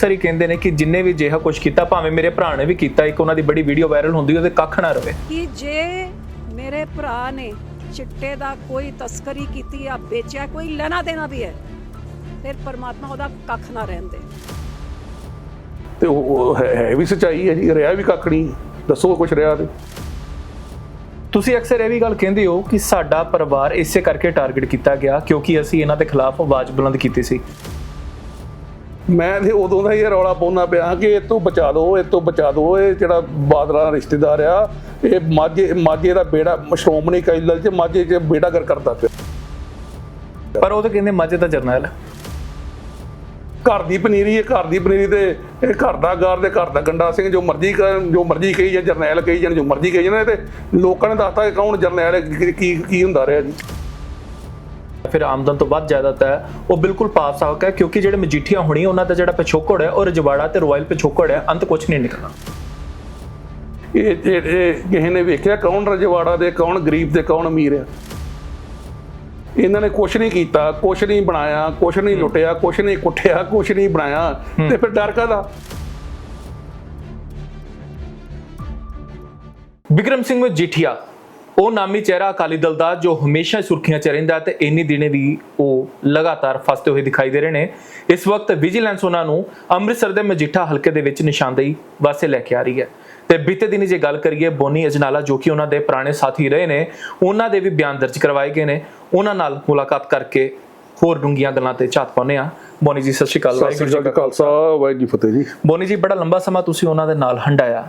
ਸਰੀ ਕਹਿੰਦੇ ਨੇ ਕਿ ਜਿੰਨੇ ਵੀ ਜਿਹਾ ਕੁਝ ਕੀਤਾ ਭਾਵੇਂ ਮੇਰੇ ਭਰਾ ਨੇ ਵੀ ਕੀਤਾ ਇੱਕ ਉਹਨਾਂ ਦੀ ਬੜੀ ਵੀਡੀਓ ਵਾਇਰਲ ਹੁੰਦੀ ਉਹਦੇ ਕੱਖ ਨਾ ਰਵੇ। ਕਿ ਜੇ ਮੇਰੇ ਭਰਾ ਨੇ ਚਿੱਟੇ ਦਾ ਕੋਈ ਤਸਕਰੀ ਕੀਤੀ ਆ ਵੇਚਿਆ ਕੋਈ ਲੈਣਾ ਦੇਣਾ ਵੀ ਹੈ ਫਿਰ ਪਰਮਾਤਮਾ ਉਹਦਾ ਕੱਖ ਨਾ ਰਹਿਣ ਦੇ। ਤੇ ਉਹ ਉਹ ਹੈ ਹੈ ਵੀ ਸਚਾਈ ਹੈ ਜੀ ਰਿਹਾ ਵੀ ਕੱਖ ਨਹੀਂ ਦੱਸੋ ਕੁਛ ਰਿਹਾ ਤੇ। ਤੁਸੀਂ ਅਕਸਰ ਇਹ ਵੀ ਗੱਲ ਕਹਿੰਦੇ ਹੋ ਕਿ ਸਾਡਾ ਪਰਿਵਾਰ ਇਸੇ ਕਰਕੇ ਟਾਰਗੇਟ ਕੀਤਾ ਗਿਆ ਕਿਉਂਕਿ ਅਸੀਂ ਇਹਨਾਂ ਦੇ ਖਿਲਾਫ ਆਵਾਜ਼ ਬੁਲੰਦ ਕੀਤੀ ਸੀ। ਮੈਂ ਤੇ ਉਦੋਂ ਦਾ ਹੀ ਇਹ ਰੌਲਾ ਪਾਉਣਾ ਪਿਆ ਕਿ ਇਹ ਤੋਂ ਬਚਾ ਦਿਓ ਇਹ ਤੋਂ ਬਚਾ ਦਿਓ ਇਹ ਜਿਹੜਾ ਬਾਦਲਾਂ ਦਾ ਰਿਸ਼ਤੇਦਾਰ ਆ ਇਹ ਮਾਝੇ ਮਾਝੇ ਦਾ ਬੇੜਾ ਸ਼੍ਰੋਮਣੀ ਅਕਾਲੀ ਦਲ ਚ ਮਾਝੇ ਚ ਬੇੜਾ ਕਰ ਕਰਦਾ ਪਿਆ ਪਰ ਉਹ ਤਾਂ ਕਹਿੰਦੇ ਮਾਝੇ ਦਾ ਜਰਨੈਲ। ਘਰ ਦੀ ਪਨੀਰੀ ਹੈ ਘਰ ਦੀ ਪਨੀਰੀ ਤੇ ਇਹ ਘਰ ਦਾ ਗਾਰ ਦੇ ਘਰ ਦਾ ਗੰਡਾ ਸਿੰਘ ਜੋ ਮਰਜ਼ੀ ਕਰਨ ਜੋ ਮਰਜ਼ੀ ਕਹੀ ਜਾਂ ਜਰਨੈਲ ਕਹੀ ਜਾਣ ਜੋ ਮਰਜ਼ੀ ਕਹੀ ਇਹ ਤੇ ਲੋਕਾਂ ਨੇ ਦੱਸਤਾ ਕਿ ਕੌਣ ਜਰਨੈਲ ਕੀ- ਕੀ ਹੁੰਦਾ ਰਿਹਾ ਜੀ ਫਿਰ ਆਮਦਨ ਤੋਂ ਵੱਧ ਜਾਇਦਾਦ ਹੈ ਉਹ ਬਿਲਕੁਲ ਪਾਸ ਸਾਕ ਹੈ ਕਿਉਂਕਿ ਜਿਹੜੇ ਮਜੀਠੀਆਂ ਹੋਣੀ ਉਹਨਾਂ ਦਾ ਜਿਹੜਾ ਪਿਛੋਕੜ ਹੈ ਉਹ ਰਜਵਾੜਾ ਤੇ ਰਾਇਲ ਪਿਛੋਕੜ ਹੈ ਅੰਤ ਕੁਝ ਨਹੀਂ ਨਿਕਲਣਾ। ਇਹ ਇਹ ਕਿਸੇ ਨੇ ਵੇਖਿਆ ਕੌਣ ਰਜਵਾੜਾ ਦੇ ਕੌਣ ਗਰੀਬ ਤੇ ਕੌਣ ਅਮੀਰ ਆ? ਇਹਨਾਂ ਨੇ ਕੁਛ ਨਹੀਂ ਕੀਤਾ ਕੁਛ ਨਹੀਂ ਬਣਾਇਆ ਕੁਛ ਨਹੀਂ ਲੁੱਟਿਆ ਕੁਛ ਨਹੀਂ ਕੁੱਟਿਆ ਕੁਛ ਨਹੀਂ ਬਣਾਇਆ ਤੇ ਫਿਰ ਡਰ ਕਾਦਾ ਵਿਕਰਮ ਸਿੰਘ ਮਜੀਠੀਆ ਉਹ ਨਾਮੀ ਚਿਹਰਾ ਅਕਾਲੀ ਦਲ ਦਾ ਜੋ ਹਮੇਸ਼ਾ ਸੁਰਖੀਆਂ 'ਚ ਰਹਿੰਦਾ ਤੇ ਇੰਨੀ ਦਿਨੇ ਵੀ ਉਹ ਲਗਾਤਾਰ ਫਸਦੇ ਹੋਏ ਦਿਖਾਈ ਦੇ ਰਹੇ ਨੇ। ਇਸ ਵਕਤ ਵਿਜੀਲੈਂਸ ਉਹਨਾਂ ਨੂੰ ਅੰਮ੍ਰਿਤਸਰ ਦੇ ਮਜੀਠਾ ਹਲਕੇ ਦੇ ਵਿੱਚ ਨਿਸ਼ਾਨਦੇਹੀ ਵਾਸਤੇ ਲੈ ਕੇ ਆ ਰਹੀ ਹੈ। ਤੇ ਬੀਤੇ ਦਿਨੀ ਜੇ ਗੱਲ ਕਰੀਏ ਬੋਨੀ ਅਜਨਾਲਾ ਜੋ ਕਿ ਉਹਨਾਂ ਦੇ ਪੁਰਾਣੇ ਸਾਥੀ ਰਹੇ ਨੇ ਉਹਨਾਂ ਦੇ ਵੀ ਬਿਆਨ ਦਰਜ ਕਰਵਾਏ ਗਏ ਨੇ। ਉਹਨਾਂ ਨਾਲ ਮੁਲਾਕਾਤ ਕਰਕੇ ਹੋਰ ਡੂੰਘੀਆਂ ਗੱਲਾਂ ਤੇ ਝਾਤ ਪਾਉਂਦੇ ਆ ਬੋਨੀ ਜੀ ਸਤਿ ਸ਼੍ਰੀ ਅਕਾਲ ਸਤਿ ਸ੍ਰੀ ਅਕਾਲ ਖਾਲਸਾ ਵਾਹਿਗੁਰੂ ਫਤਿਹ ਜੀ। ਬੋਨੀ ਜੀ ਬੜਾ ਲੰਬਾ ਸਮਾਂ ਤੁਸੀਂ ਉਹਨਾਂ ਦੇ ਨਾਲ ਹੰਡਾਇਆ।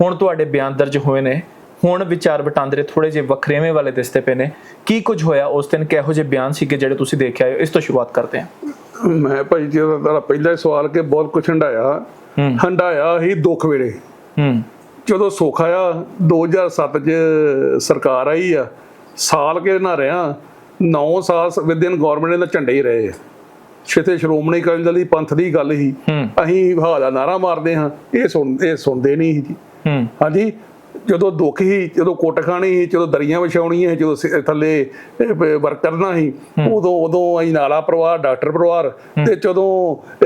ਹੁਣ ਤੁਹਾਡੇ ਬਿਆਨ ਦਰਜ ਹੋਏ ਨੇ। ਹੁਣ ਵਿਚਾਰ ਵਟਾਂਦਰੇ ਥੋੜੇ ਜਿਹੇ ਵੱਖਰੇਵੇਂ ਵਾਲੇ ਦਿਸਦੇ ਪਏ ਨੇ। ਕੀ ਕੁਝ ਹੋਇਆ? ਉਸ ਦਿਨ ਕਿਹੋ ਜਿਹੇ ਬਿਆਨ ਸੀਗੇ ਜਿਹੜੇ ਤੁਸੀਂ ਦੇਖ ਕੇ ਆਏ ਹੋ ਇਸ ਤੋਂ ਸ਼ੁਰੂਆਤ ਕਰਦੇ ਹਾਂ। ਮੈਂ ਭਾਈ ਜੀ ਦਾ ਪਹਿਲਾ ਸਵਾਲ ਕਿ ਬਹੁਤ ਕੁਛ ਹੰਡਾਇਆ। ਹੰਡਾਇਆ ਹੀ ਦੁੱਖ ਵੇਲੇ। ਹੂੰ। ਜਦੋਂ ਸੁੱਖ ਆਇਆ 2007 ਚ ਸਰਕਾਰ ਆਈ ਆ। ਸਾਲ ਕੇ ਨਾ ਰਿਹਾ 9 ਸਾਲ ਵਿਦਿਅਨ ਗਵਰਨਮੈਂਟ ਦੇ ਝੰਡੇ ਹੀ ਰਹੇ ਛੇਤੇ ਸ਼੍ਰੋਮਣੀ ਅਕਾਲੀ ਦਲ ਦੀ ਪੰਥ ਦੀ ਗੱਲ ਹੀ। ਅਸੀਂ ਹਾਲਾ ਨਾਰਾ ਮਾਰਦੇ ਹਾਂ। ਇਹ ਸੁਣ ਇਹ ਸੁਣਦੇ ਨਹੀਂ ਸੀ ਜੀ ਹਾਂਜੀ ਜਦੋਂ ਦੁੱਖ ਹੀ ਜਦੋਂ ਕੁੱਟ ਖਾਣੀ ਸੀ ਜਦੋਂ ਦਰੀਆਂ ਵਿਛਾਉਣੀਆਂ ਜਦੋਂ ਸਿ- ਥੱਲੇ ਵਰਕ ਕਰਨਾ ਸੀ ਉਦੋਂ ਉਦੋਂ ਅਸੀਂ ਨਾਲਾ ਪਰਿਵਾਰ ਡਾਕਟਰ ਪਰਿਵਾਰ ਤੇ ਜਦੋਂ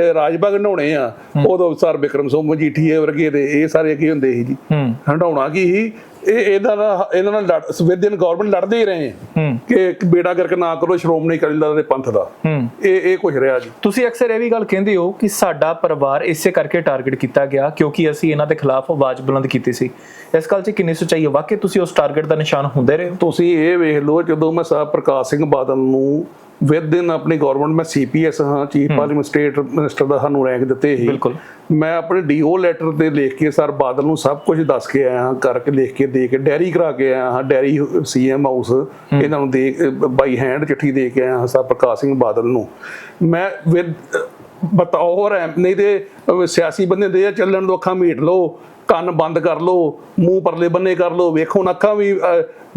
ਇਹ ਰਾਜ ਬਾਗ ਨਹਾਉਣੇ ਆ ਉਦੋਂ ਸਰ ਬਿਕਰਮ ਸਿੰਘ ਮਜੀਠੀਏ ਵਰਗੇ ਦੇ ਇਹ ਸਾਰੇ ਕੀ ਹੁੰਦੇ ਸੀ ਜੀ। ਹੰਡਾਉਣਾ ਕੀ ਸੀ? ਇਹ ਇਹਦਾ ਨਾਲ ਇਹਨਾਂ ਨਾਲ ਲੜ ਸਵਿਧਿਅਨ ਗਵਰਨਮੈਂਟ ਲੜਦੇ ਹੀ ਰਹੇ। ਹੂੰ। ਕਿ ਇੱਕ ਬੇੜਾ ਕਰਕੇ ਨਾ ਕਰੋ ਸ਼੍ਰੋਮਣੀ ਅਕਾਲੀ ਦਲ ਦੇ ਪੰਥ ਦਾ। ਹੂੰ। ਇਹ ਇਹ ਕੁਝ ਰਿਹਾ ਜੀ। ਤੁਸੀਂ ਅਕਸਰ ਇਹ ਵੀ ਗੱਲ ਕਹਿੰਦੇ ਹੋ ਕਿ ਸਾਡਾ ਪਰਿਵਾਰ ਇਸੇ ਕਰਕੇ ਟਾਰਗੇਟ ਕੀਤਾ ਗਿਆ ਕਿਉਂਕਿ ਅਸੀਂ ਇਹਨਾਂ ਦੇ ਖਿਲਾਫ ਆਵਾਜ਼ ਬੁਲੰਦ ਕੀਤੀ ਸੀ। ਇਸ ਗੱਲ 'ਚ ਕਿੰਨੀ ਸੱਚਾਈ ਹੈ? ਵਾਕਈ ਤੁਸੀਂ ਉਸ ਟਾਰਗੇਟ ਦਾ ਨਿਸ਼ਾਨ ਹੁੰਦੇ ਰਹੇ ਹੋ? ਤੁਸੀਂ ਇਹ ਵੇਖ ਲਓ ਜਦੋਂ ਮੈਂ ਸਾਹਿਬ ਪ੍ਰਕਾਸ਼ ਸਿੰਘ ਬਾਦਲ ਨੂੰ ਵਿਦ ਇਨ ਆਪਣੀ ਗਵਰਨਮੈਂਟ ਮੈਂ ਸੀਪੀਐਸ ਹਾਂ ਚੀਫ ਪਾਰਲੀਮੈਂਟ ਸਟੇਟ ਮਿਨਿਸਟਰ ਦਾ ਸਾਨੂੰ ਰੈਂਕ ਦਿੱਤੇ ਸੀ। ਬਿਲਕੁਲ। ਮੈਂ ਆਪਣੇ ਡੀਓ ਲੈਟਰ ਤੇ ਲਿਖ ਕੇ ਸਰ ਬਾਦਲ ਨੂੰ ਸਭ ਕੁਝ ਦੱਸ ਕੇ ਆਇਆ ਹਾਂ ਕਰਕੇ ਲਿਖ ਕੇ ਦੇ ਕੇ ਡੈਰੀ ਕਰਾ ਕੇ ਆਇਆ ਹਾਂ ਡੈਰੀ ਸੀਐਮ ਹਾਊਸ ਇਹਨਾਂ ਨੂੰ ਦੇ ਬਾਈ ਹੈਂਡ ਚਿੱਠੀ ਦੇ ਕੇ ਆਇਆ ਹਾਂ ਸਰ ਪ੍ਰਕਾਸ਼ ਸਿੰਘ ਬਾਦਲ ਨੂੰ। ਮੈਂ ਵਿਦ ਬਤੌਰ ਐਮ ਨਹੀਂ ਤੇ ਸਿਆਸੀ ਬੰਦੇ ਦੇ ਚੱਲਣ ਦੋ ਅੱਖਾਂ ਮੀਟ ਲਓ। ਕੰਨ ਬੰਦ ਕਰ ਲਓ ਮੂੰਹ ਪਰਲੇ ਬੰਨੇ ਕਰ ਲਓ ਵੇਖੋ ਨਾ ਅੱਖਾਂ ਵੀ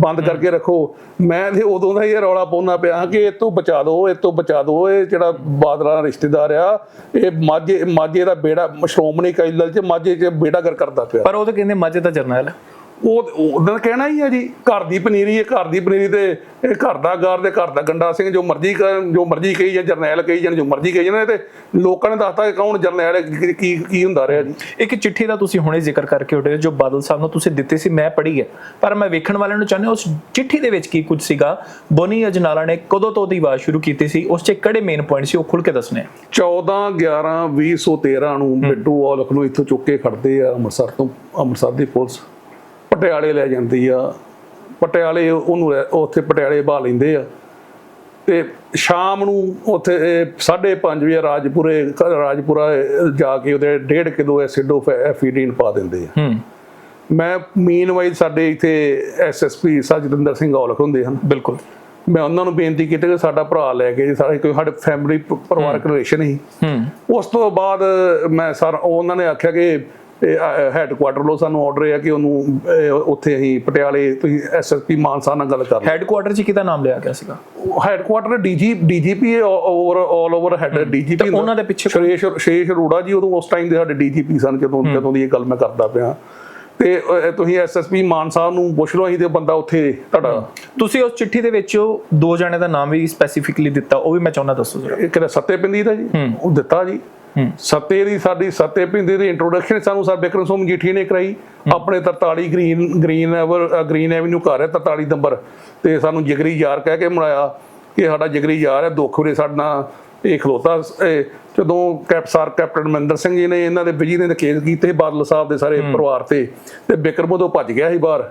ਬੰਦ ਕਰਕੇ ਰੱਖੋ। ਮੈਂ ਤੇ ਉਦੋਂ ਦਾ ਇਹ ਰੌਲਾ ਪਾਉਣਾ ਪਿਆ ਕਿ ਇਹ ਤੋਂ ਬਚਾ ਦਿਓ ਇਹ ਤੋਂ ਬਚਾ ਦਿਓ ਇਹ ਜਿਹੜਾ ਬਾਦਲਾਂ ਦਾ ਰਿਸ਼ਤੇਦਾਰ ਆ ਇਹ ਮਾਝੇ ਮਾਝੇ ਦਾ ਬੇੜਾ ਸ਼੍ਰੋਮਣੀ ਦਲ ਚ ਮਾਝੇ ਚ ਬੇੜਾ ਕਰ ਕਰਦਾ ਪਿਆ। ਪਰ ਉਹ ਤਾਂ ਕਹਿੰਦੇ ਮਾਝੇ ਦਾ ਜਰਨੈਲ ਹੈ। ਉਹ ਉਹਨਾਂ ਕਹਿਣਾ ਹੀ ਆ ਜੀ ਘਰ ਦੀ ਪਨੀਰੀ ਹੈ ਘਰ ਦੀ ਪਨੀਰੀ ਤੇ ਇਹ ਘਰ ਦਾ ਗਾਰ ਦੇ ਘਰ ਦਾ ਗੰਡਾ ਸਿੰਘ ਜੋ ਮਰਜ਼ੀ ਜੋ ਮਰਜ਼ੀ ਕਹੀ ਜਾਂ ਜਰਨੈਲ ਕਹੀ ਜਾਣ ਜੋ ਮਰਜ਼ੀ ਕਹੀ ਇਹ ਤੇ ਲੋਕਾਂ ਨੇ ਦੱਸਤਾ ਕਿ ਕੌਣ ਜਰਨੈਲ ਹੈ ਕੀ ਕੀ- ਹੁੰਦਾ ਰਿਹਾ ਜੀ। ਇੱਕ ਚਿੱਠੀ ਦਾ ਤੁਸੀਂ ਹੁਣੇ ਜ਼ਿਕਰ ਕਰਕੇ ਉਠੇ ਜੋ ਬਾਦਲ ਸਾਹਿਬ ਨੂੰ ਤੁਸੀਂ ਦਿੱਤੀ ਸੀ ਮੈਂ ਪੜ੍ਹੀ ਹੈ। ਪਰ ਮੈਂ ਵੇਖਣ ਵਾਲਿਆਂ ਨੂੰ ਚਾਹੁੰਦਾ ਉਸ ਚਿੱਠੀ ਦੇ ਵਿੱਚ ਕੀ ਕੁਝ ਸੀਗਾ? ਬੋਨੀ ਅਜਨਾਲਾ ਨੇ ਕਦੋਂ ਤੋਂ ਉਹਦੀ ਆਵਾਜ਼ ਸ਼ੁਰੂ ਕੀਤੀ ਸੀ? ਉਸ 'ਚ ਕਿਹੜੇ ਮੇਨ ਪੁਆਇੰਟ ਸੀ? ਉਹ ਖੁੱਲ ਕੇ ਦੱਸਣੇ ਆ। 14 11 2013 ਨੂੰ ਬਿੱਟੂ ਔਲਖ ਨੂੰ ਇੱਥੋਂ ਚੁੱਕ ਕੇ ਖੜਦੇ ਆ ਅੰਮ੍ਰਿਤਸਰ ਤੋਂ ਅੰਮ੍ਰਿਤਸਰ ਦੀ ਪੁਲਿਸ। ਪਟਿਆਲੇ ਲੈ ਜਾਂਦੀ ਆ। ਪਟਿਆਲੇ ਉਹਨੂੰ ਉੱਥੇ ਪਟਿਆਲੇ ਬਹਾ ਲੈਂਦੇ ਆ। ਤੇ ਸ਼ਾਮ ਨੂੰ ਉੱਥੇ 5:30 ਵਜੇ ਰਾਜਪੁਰੇ ਰਾਜਪੁਰਾ ਜਾ ਕੇ ਉਹਦੇ 1.5 ਕਿਲੋ ਐਸਿਡੋ ਐਫੀਡੀਨ ਪਾ ਦਿੰਦੇ ਆ। ਮੈਂ ਮੀਨਵਾਈਲ ਸਾਡੇ ਇੱਥੇ ਐਸਐਸਪੀ ਸਜਿੰਦਰ ਸਿੰਘ ਔਲਖ ਹੁੰਦੇ ਹਨ। ਬਿਲਕੁਲ। ਮੈਂ ਉਹਨਾਂ ਨੂੰ ਬੇਨਤੀ ਕੀਤੀ ਕਿ ਸਾਡਾ ਭਰਾ ਲੈ ਕੇ ਸਾਡੇ ਕੋਈ ਸਾਡੇ ਫੈਮਿਲੀ ਪਰਿਵਾਰਕ ਰਿਲੇਸ਼ਨ ਹੀ ਹੂੰ। ਉਸ ਤੋਂ ਬਾਅਦ ਮੈਂ ਸਰ ਉਹਨਾਂ ਨੇ ਆਖਿਆ ਕਿ ਹੈੱਡਕੁਆਟਰ ਲੋ ਸਾਨੂੰ ਆਰਡਰ ਹੈ ਕਿ ਉਹਨੂੰ ਉੱਥੇ ਅਸੀਂ ਪਟਿਆਲੇ ਤੁਸੀਂ ਐਸਐਸਪੀ ਮਾਨਸਾ ਨਾਲ ਗੱਲ ਕਰ ਹੈੱਡਕੁਆਟਰ 'ਚ ਕਿਹਦਾ ਨਾਮ ਲਿਆ ਗਿਆ ਸੀਗਾ? Headquarter DG DGP over all over head DGP ਉਹਨਾਂ ਦੇ ਪਿੱਛੇ ਸ਼੍ਰੇਸ਼ ਸ਼੍ਰੇਸ਼ ਅਰੋੜਾ ਜੀ ਉਦੋਂ ਉਸ ਟਾਈਮ ਦੇ ਸਾਡੇ ਡੀਜੀਪੀ ਸਨ ਜਦੋਂ ਜਦੋਂ ਦੀ ਇਹ ਗੱਲ ਮੈਂ ਕਰਦਾ ਪਿਆ। ਤੇ ਤੁਸੀਂ ਐਸਐਸਪੀ ਮਾਨ ਸਾਹਿਬ ਨੂੰ ਪੁੱਛ ਲਓ ਅਸੀਂ ਤੇ ਬੰਦਾ ਉੱਥੇ ਤੁਹਾਡਾ ਤੁਸੀਂ ਉਸ ਚਿੱਠੀ ਦੇ ਵਿੱਚ ਦੋ ਜਣੇ ਦਾ ਨਾਮ ਵੀ ਸਪੈਸੀਫਿਕਲੀ ਦਿੱਤਾ ਉਹ ਵੀ ਮੈਂ ਚਾਹੁੰਦਾ ਦੱਸੋ ਜਰਾ। ਕਿਹੜਾ ਸੱਤੇ ਪਿੰਦੀ ਦਾ ਜੀ? ਉਹ ਦਿੱਤਾ ਜੀ। ਸੱਤੇ ਦੀ ਸਾਡੀ ਸੱਤੇ ਪਿੰਦੇ ਦੀ ਇੰਟਰੋਡਕਸ਼ਨ ਸਾਨੂੰ ਸਰ ਬਿਕਰਮ ਸਿੰਘ ਮਜੀਠੀ ਨੇ ਕਰਾਈ। ਆਪਣੇ 43 green green evergreen avenue ਘਰ ਹੈ 43 ਨੰਬਰ। ਤੇ ਸਾਨੂੰ ਜਿਗਰੀ ਯਾਰ ਕਹਿ ਕੇ ਮਿਲਾਇਆ ਕਿ ਸਾਡਾ ਜਿਗਰੀ ਯਾਰ ਹੈ ਦੁੱਖ ਵੇਲੇ ਸਾਡਾ ਇਹ ਖਲੋਤਾ। ਜਦੋਂ ਕੈਪਸਰ ਕੈਪਟਨ ਮਨਿੰਦਰ ਸਿੰਘ ਜੀ ਨੇ ਇਹਨਾਂ ਦੇ ਬਿਜ਼ੀ ਨੇ ਕੇਸ ਕੀਤੇ ਬਾਦਲ ਸਾਹਿਬ ਦੇ ਸਾਰੇ ਪਰਿਵਾਰ ਤੇ ਤੇ ਬਿਕਰਮ ਉਦੋਂ ਭੱਜ ਗਿਆ ਸੀ ਬਾਹਰ।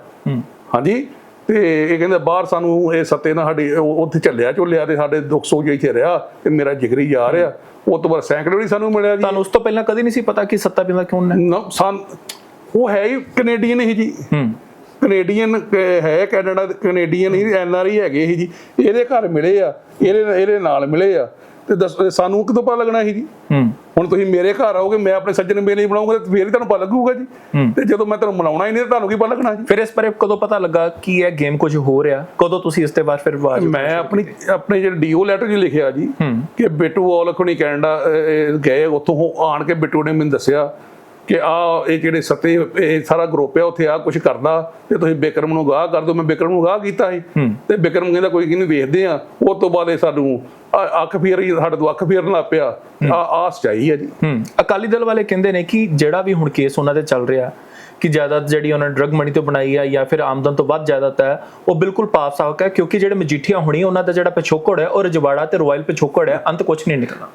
ਹਾਂਜੀ? ਤੇ ਇਹ ਕਹਿੰਦੇ ਬਾਹਰ ਸਾਨੂੰ ਇਹ ਸੱਤੇ ਨਾਲ ਸਾਡੀ ਉੱਥੇ ਚੱਲਿਆ ਝੁੱਲਿਆ ਤੇ ਸਾਡੇ ਦੁੱਖ ਸੋਚ ਇੱਥੇ ਰਿਹਾ ਤੇ ਮੇਰਾ ਜਿਗਰੀ ਯਾਰ ਆ ਉਹ ਤੋਂ ਬਾਅਦ ਸੈਂਕੜੇ ਵੀ ਸਾਨੂੰ ਮਿਲਿਆ ਜੀ। ਤੁਹਾਨੂੰ ਉਸ ਤੋਂ ਪਹਿਲਾਂ ਕਦੀ ਨਹੀਂ ਸੀ ਪਤਾ ਕਿ ਸੱਤਾ ਪਿੰਦਾ ਕਿਉਂ ਨੇ ਸਾਨ ਉਹ ਹੈ ਹੀ ਕੈਨੇਡੀਅਨ ਹੀ ਜੀ। ਹੂੰ। ਕੈਨੇਡੀਅਨ ਹੈ ਕੈਨੇਡਾ ਕੈਨੇਡੀਅਨ ਹੀ ਐਨ ਆਰ ਆਈ ਹੈਗੇ ਸੀ ਜੀ। ਇਹਦੇ ਘਰ ਮਿਲੇ ਆ ਇਹਦੇ ਇਹਦੇ ਨਾਲ ਮਿਲੇ ਆ। ਤੇ ਦੱਸ ਸਾਨੂੰ ਕਿਦੋਂ ਪਤਾ ਲੱਗਣਾ ਸੀ ਜੀ? ਹੁਣ ਤੁਸੀਂ ਮੇਰੇ ਘਰ ਆਓਗੇ ਮੈਂ ਆਪਣੇ ਸੱਜਣ ਮੇਲੇ ਬਣਾਉਂਗਾ ਤੇ ਫੇਰ ਹੀ ਤੁਹਾਨੂੰ ਪਤਾ ਲੱਗੂਗਾ ਜੀ। ਤੇ ਜਦੋਂ ਮੈਂ ਤੁਹਾਨੂੰ ਮਨਾਉਣਾ ਹੀ ਨਹੀਂ ਤਾਂ ਤੁਹਾਨੂੰ ਕੀ ਪਤਾ ਲੱਗਣਾ ਜੀ? ਫਿਰ ਇਸ ਬਾਰੇ ਕਦੋਂ ਪਤਾ ਲੱਗਾ ਕਿ ਇਹ ਗੇਮ ਕੁਝ ਹੋ ਰਿਹਾ? ਕਦੋਂ ਤੁਸੀਂ ਇਸ ਤੇ ਬਾਅਦ ਫਿਰ ਆਵਾਜ਼ ਮੈਂ ਆਪਣੀ ਆਪਣੇ ਜਿਹੜੇ ਡੀਓ ਲੈਟਰ 'ਚ ਲਿਖਿਆ ਜੀ। ਕਿ ਬਿੱਟੂ ਔਲਖਣੀ ਕੈਨੇਡਾ ਗਏ ਉੱਥੋਂ ਆਣ ਕੇ ਬਿੱਟੂ ਨੇ ਮੈਨੂੰ ਦੱਸਿਆ ਕਿ ਆ ਇਹ ਜਿਹੜੇ ਸੱਤੇ ਇਹ ਸਾਰਾ ਗਰੁੱਪ ਆ ਉੱਥੇ ਆ ਕੁਝ ਕਰਦਾ ਤੇ ਤੁਸੀਂ ਬਿਕਰਮ ਨੂੰ ਗਾਹ ਕਰ ਦਿਓ। ਮੈਂ ਬਿਕਰਮ ਨੂੰ ਗਾਹ ਕੀਤਾ ਸੀ। ਤੇ ਬਿਕਰਮ ਕਹਿੰਦਾ ਕੋਈ ਨਹੀਂ ਵੇਖਦੇ ਆ ਉਸ ਤੋਂ ਬਾਅਦ ਇਹ ਸਾਨੂੰ ਅੱਖ ਫੇਰ ਹੀ ਸਾਡੇ ਤੋਂ ਅੱਖ ਫੇਰਨ ਲੱਗ ਪਿਆ। ਆ ਆ ਸਚਾਈ ਹੈ ਜੀ। ਅਕਾਲੀ ਦਲ ਵਾਲੇ ਕਹਿੰਦੇ ਨੇ ਕਿ ਜਿਹੜਾ ਵੀ ਹੁਣ ਕੇਸ ਉਹਨਾਂ ਤੇ ਚੱਲ ਰਿਹਾ ਕਿ ਜਾਇਦਾਦ ਜਿਹੜੀ ਉਹਨਾਂ ਡਰਗ ਮਨੀ ਤੋਂ ਬਣਾਈ ਆ ਜਾਂ ਫਿਰ ਆਮਦਨ ਤੋਂ ਵੱਧ ਜਾਇਦਾਦ ਹੈ ਉਹ ਬਿਲਕੁਲ ਪਾਪ ਸਾਫ਼ ਹੈ ਕਿਉਂਕਿ ਜਿਹੜੇ ਮਜੀਠੀਆਂ ਹੋਣੀ ਉਹਨਾਂ ਦਾ ਜਿਹੜਾ ਪਿਛੋਕੜ ਹੈ ਉਹ ਰਜਵਾੜਾ ਤੇ ਰਾਇਲ ਪਿਛੋਕੜ ਹੈ ਅੰਤ ਕੁਝ ਨਹੀਂ ਨਿਕਲਣਾ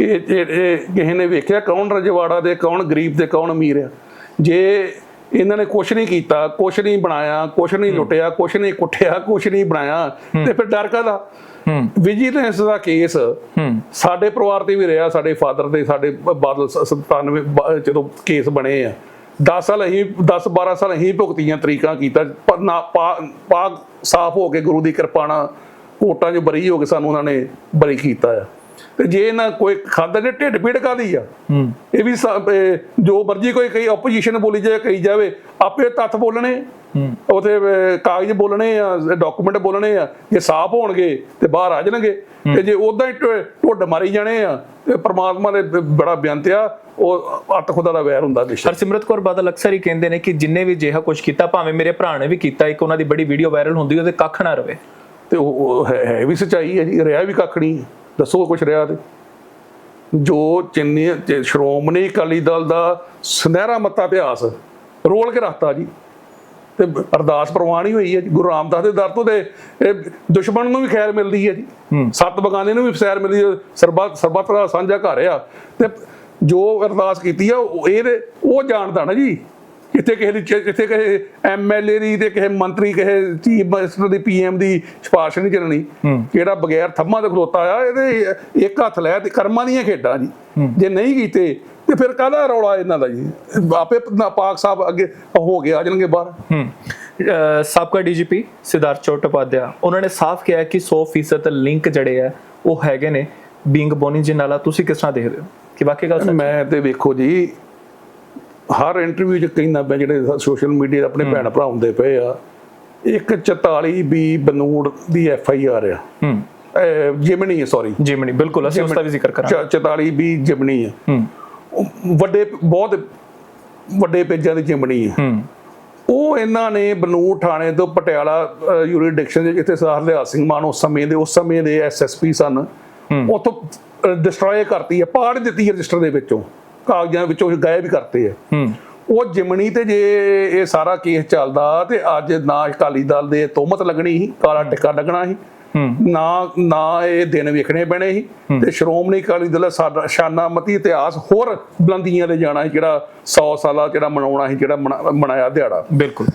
ਇਹ ਇਹ ਕਿਸੇ ਨੇ ਵੇਖਿਆ ਕੌਣ ਰਜਵਾੜਾ ਦੇ ਕੌਣ ਗਰੀਬ ਤੇ ਕੌਣ ਅਮੀਰ ਆ? ਜੇ ਇਹਨਾਂ ਨੇ ਕੁਛ ਨਹੀਂ ਕੀਤਾ ਕੁਛ ਨਹੀਂ ਬਣਾਇਆ ਕੁਛ ਨਹੀਂ ਲੁੱਟਿਆ ਕੁਛ ਨਹੀਂ ਕੁੱਟਿਆ ਕੁਛ ਨਹੀਂ ਬਣਾਇਆ ਤੇ ਫਿਰ ਡਰ ਕਾਹਦਾ? ਹੂੰ। ਵਿਜੀਲੈਂਸ ਦਾ ਕੇਸ ਹੂੰ। ਸਾਡੇ ਪਰਿਵਾਰ ਤੇ ਵੀ ਰਿਹਾ ਸਾਡੇ ਫਾਦਰ ਦੇ ਸਾਡੇ ਬਾਦਲ ਸ- 97 ਬ- ਜਦੋਂ ਕੇਸ ਬਣੇ ਆ। 10 ਸਾਲ ਅਸੀਂ 10 12 ਸਾਲ ਅਸੀਂ ਭੁਗਤੀਆਂ ਤਰੀਕਾਂ ਕੀਤਾ, ਪਰ ਨਾ ਪਾ- ਪਾਕ ਸਾਫ਼ ਹੋ ਕੇ ਗੁਰੂ ਦੀ ਕਿਰਪਾ ਨਾਲ ਕੋਟਾਂ 'ਚ ਬਰੀ ਹੋ ਕੇ ਸਾਨੂੰ ਉਹਨਾਂ ਨੇ ਬਰੀ ਕੀਤਾ ਆ। ਤੇ ਜੇ ਨਾ ਕੋਈ ਖਾਦਾ ਨੇ ਢਿੱਡ ਪੀੜ ਕਾਦੀ ਆ? ਇਹ ਵੀ ਜੋ ਮਰਜ਼ੀ ਕੋਈ ਕਈ ਆਪੋਜੀਸ਼ਨ ਬੋਲੀ ਜਾਏ ਕਹੀ ਜਾਵੇ ਆਪੇ ਤੱਥ ਬੋਲਣੇ। ਉਥੇ ਕਾਗਜ਼ ਬੋਲਣੇ ਆ ਡਾਕੂਮੈਂਟ ਬੋਲਣੇ ਆ ਜੇ ਸਾਫ਼ ਹੋਣਗੇ ਤੇ ਬਾਹਰ ਆ ਜਾਣਗੇ। ਤੇ ਜੇ ਉਦਾਂ ਹੀ ਢੁੱਡ ਮਾਰੀ ਜਾਣੇ ਆ ਤੇ ਪ੍ਰਮਾਤਮਾ ਨੇ ਬੜਾ ਬਿਆੰਤ ਆ ਉਹ ਅੱਤ ਖੁਦਾ ਦਾ ਵੈਰ ਹੁੰਦਾ ਵਿਸ਼ਾ ਹਰਸਿਮਰਤ ਕੌਰ ਬਾਦਲ ਅਕਸਰ ਹੀ ਕਹਿੰਦੇ ਨੇ ਕਿ ਜਿੰਨੇ ਵੀ ਜਿਹਾ ਕੁਝ ਕੀਤਾ ਭਾਵੇਂ ਮੇਰੇ ਭਰਾ ਨੇ ਵੀ ਕੀਤਾ ਇੱਕ ਉਹਨਾਂ ਦੀ ਬੜੀ ਵੀਡੀਓ ਵਾਇਰਲ ਹੁੰਦੀ ਉਹਦੇ ਕੱਖ ਨਾ ਰਵੇ। ਤੇ ਉਹ ਹੈ ਵੀ ਸਚਾਈ ਹੈ ਜੀ ਰਿਹਾ ਵੀ ਕੱਖ ਨਹੀਂ। ਦੱਸੋ ਕੁਛ ਰਿਹਾ ਤੇ। ਜੋ ਚਿੰਨੀ ਸ਼੍ਰੋਮਣੀ ਅਕਾਲੀ ਦਲ ਦਾ ਸੁਨਹਿਰਾ ਮੱਤਾ ਇਤਿਹਾਸ ਰੋਲ ਕੇ ਰੱਖਤਾ ਜੀ। ਤੇ ਅਰਦਾਸ ਪ੍ਰਵਾਨ ਹੀ ਹੋਈ ਹੈ ਜੀ ਗੁਰੂ ਰਾਮਦਾਸ ਦੇ ਦਰ ਤੋਂ ਤੇ ਇਹ ਦੁਸ਼ਮਣ ਨੂੰ ਵੀ ਖੈਰ ਮਿਲਦੀ ਹੈ ਜੀ। ਸੱਤ ਬਗਾਨੇ ਨੂੰ ਵੀ ਖੈਰ ਮਿਲਦੀ ਹੈ ਸਰਬੱਤ ਸਰਬੱਤ ਦਾ ਸਾਂਝਾ ਘਰ ਆ। ਤੇ ਜੋ ਅਰਦਾਸ ਕੀਤੀ ਆ ਉਹ ਇਹਦੇ ਉਹ ਜਾਣਦਾ ਨਾ ਜੀ। ਕਿਤੇ ਕਿਸੇ ਦੀ ਕਿਤੇ ਕਿਸੇ ਐਮਐਲਏ ਦੀ ਤੇ ਕਿਸੇ ਮੰਤਰੀ ਕਿਸੇ ਚੀਫ ਮਿਨਿਸਟਰ ਦੀ ਪੀਐਮ ਦੀ ਸਿਫਾਰਿਸ਼ ਨਹੀਂ ਚੱਲਣੀ। ਕਿਹੜਾ ਬਗੈਰ ਥੰਮਾਂ ਦੇ ਖਲੋਤਾ ਆ ਇਹਦੇ ਇੱਕ ਹੱਥ ਲੈ ਤੇ ਕਰਮਾਂ ਦੀਆਂ ਖੇਡਾਂ ਜੀ। ਜੇ ਨਹੀਂ ਕੀਤੇ ਤੇ ਫਿਰ ਕਾਹਦਾ ਰੌਲਾ ਇਹਨਾਂ ਦਾ ਜੀ? ਆਪੇ ਪਾਕ ਸਾਹਿਬ ਅੱਗੇ ਹੋ ਕੇ ਆ ਜਾਣਗੇ ਬਾਹਰ। ਸਾਬਕਾ ਡੀਜੀਪੀ ਸਿਧਾਰਥ ਚੋਟੋਪਾਧਿਆ ਉਹਨਾਂ ਨੇ ਸਾਫ਼ ਕਿਹਾ ਕਿ 100% ਲਿੰਕ ਜਿਹੜੇ ਆ ਉਹ ਹੈਗੇ ਨੇ। ਬੀਇੰਗ ਬੋਨੀ ਜੀ ਨਾਲਾ ਤੁਸੀਂ ਕਿਸ ਤਰ੍ਹਾਂ ਦੇਖਦੇ ਹੋ? ਕਿ ਵਾਕਈ ਗੱਲ ਮੈਂ ਤੇ ਵੇਖੋ ਜੀ ਹਰ ਇੰਟਰਵਿਊ 'ਚ ਕਹਿੰਦਾ ਪਿਆ ਜਿਹੜੇ ਸੋਸ਼ਲ ਮੀਡੀਆ ਆਪਣੇ ਭੈਣ ਭਰਾ ਹੁੰਦੇ ਪਏ ਆ ਇੱਕ 44 ਵੀ ਬਨੂੜ ਦੀ ਐਫ ਆਈ ਆਰ ਆ। ਹੂੰ। ਜਿਮਨੀ ਹੈ ਸੌਰੀ ਜੀ ਮਣੀ ਬਿਲਕੁਲ ਅਸੀਂ ਉਸ ਦਾ ਵੀ ਜ਼ਿਕਰ ਕਰਾਂਗੇ। 44 ਵੀ ਜਿਮਨੀ ਹੈ। ਹੂੰ ਵੱਡੇ ਬਹੁਤ ਵੱਡੇ ਪੇਜਾਂ ਦੀ ਜਿਮਨੀ ਹੈ ਹੂੰ। ਉਹ ਇਹਨਾਂ ਨੇ ਬਨੂੜ ਥਾਣੇ ਤੋਂ ਪਟਿਆਲਾ ਯੂਰੀਡਿਕਸ਼ਨ ਜਿੱਥੇ ਸਰਦਾਰ ਲਿਆ। ਸਿੰਘ ਮਾਨ ਉਸ ਸਮੇਂ ਦੇ ਉਸ ਸਮੇਂ ਦੇ ਐਸਐਸਪੀ ਸਨ। ਉਥੋਂ ਡਿਸਟਰੋਏ ਕਰਤੀ ਹੈ ਪਾੜ ਦਿੱਤੀ ਰਜਿਸਟਰ ਦੇ ਵਿੱਚੋਂ। ਕਾਗਜ਼ਾਂ ਵਿੱਚੋਂ ਗਾਇਬ ਕਰਤੇ ਹੈ। ਉਹ ਜਿਮਣੀ ਤੇ ਜੇ ਇਹ ਸਾਰਾ ਕੇਸ ਚੱਲਦਾ ਤੇ ਅੱਜ ਨਾ ਅਕਾਲੀ ਦਲ ਦੇ ਤੋਮਤ ਲੱਗਣੀ ਸੀ ਕਾਲਾ ਟਿੱਕਾ ਲੱਗਣਾ ਸੀ। ਨਾ ਨਾ ਇਹ ਦਿਨ ਵੇਖਣੇ ਪੈਣੇ ਸੀ ਤੇ ਸ਼੍ਰੋਮਣੀ ਅਕਾਲੀ ਦਲ ਸਾਡਾ ਸ਼ਾਨਾਮਤੀ ਇਤਿਹਾਸ ਹੋਰ ਬੁਲੰਦੀਆਂ ਤੇ ਜਾਣਾ ਸੀ ਜਿਹੜਾ 100 ਸਾਲਾ ਜਿਹੜਾ ਮਨਾਉਣਾ ਸੀ ਜਿਹੜਾ ਮਨਾ- ਮਨਾਇਆ ਦਿਹਾੜਾ। ਬਿਲਕੁਲ।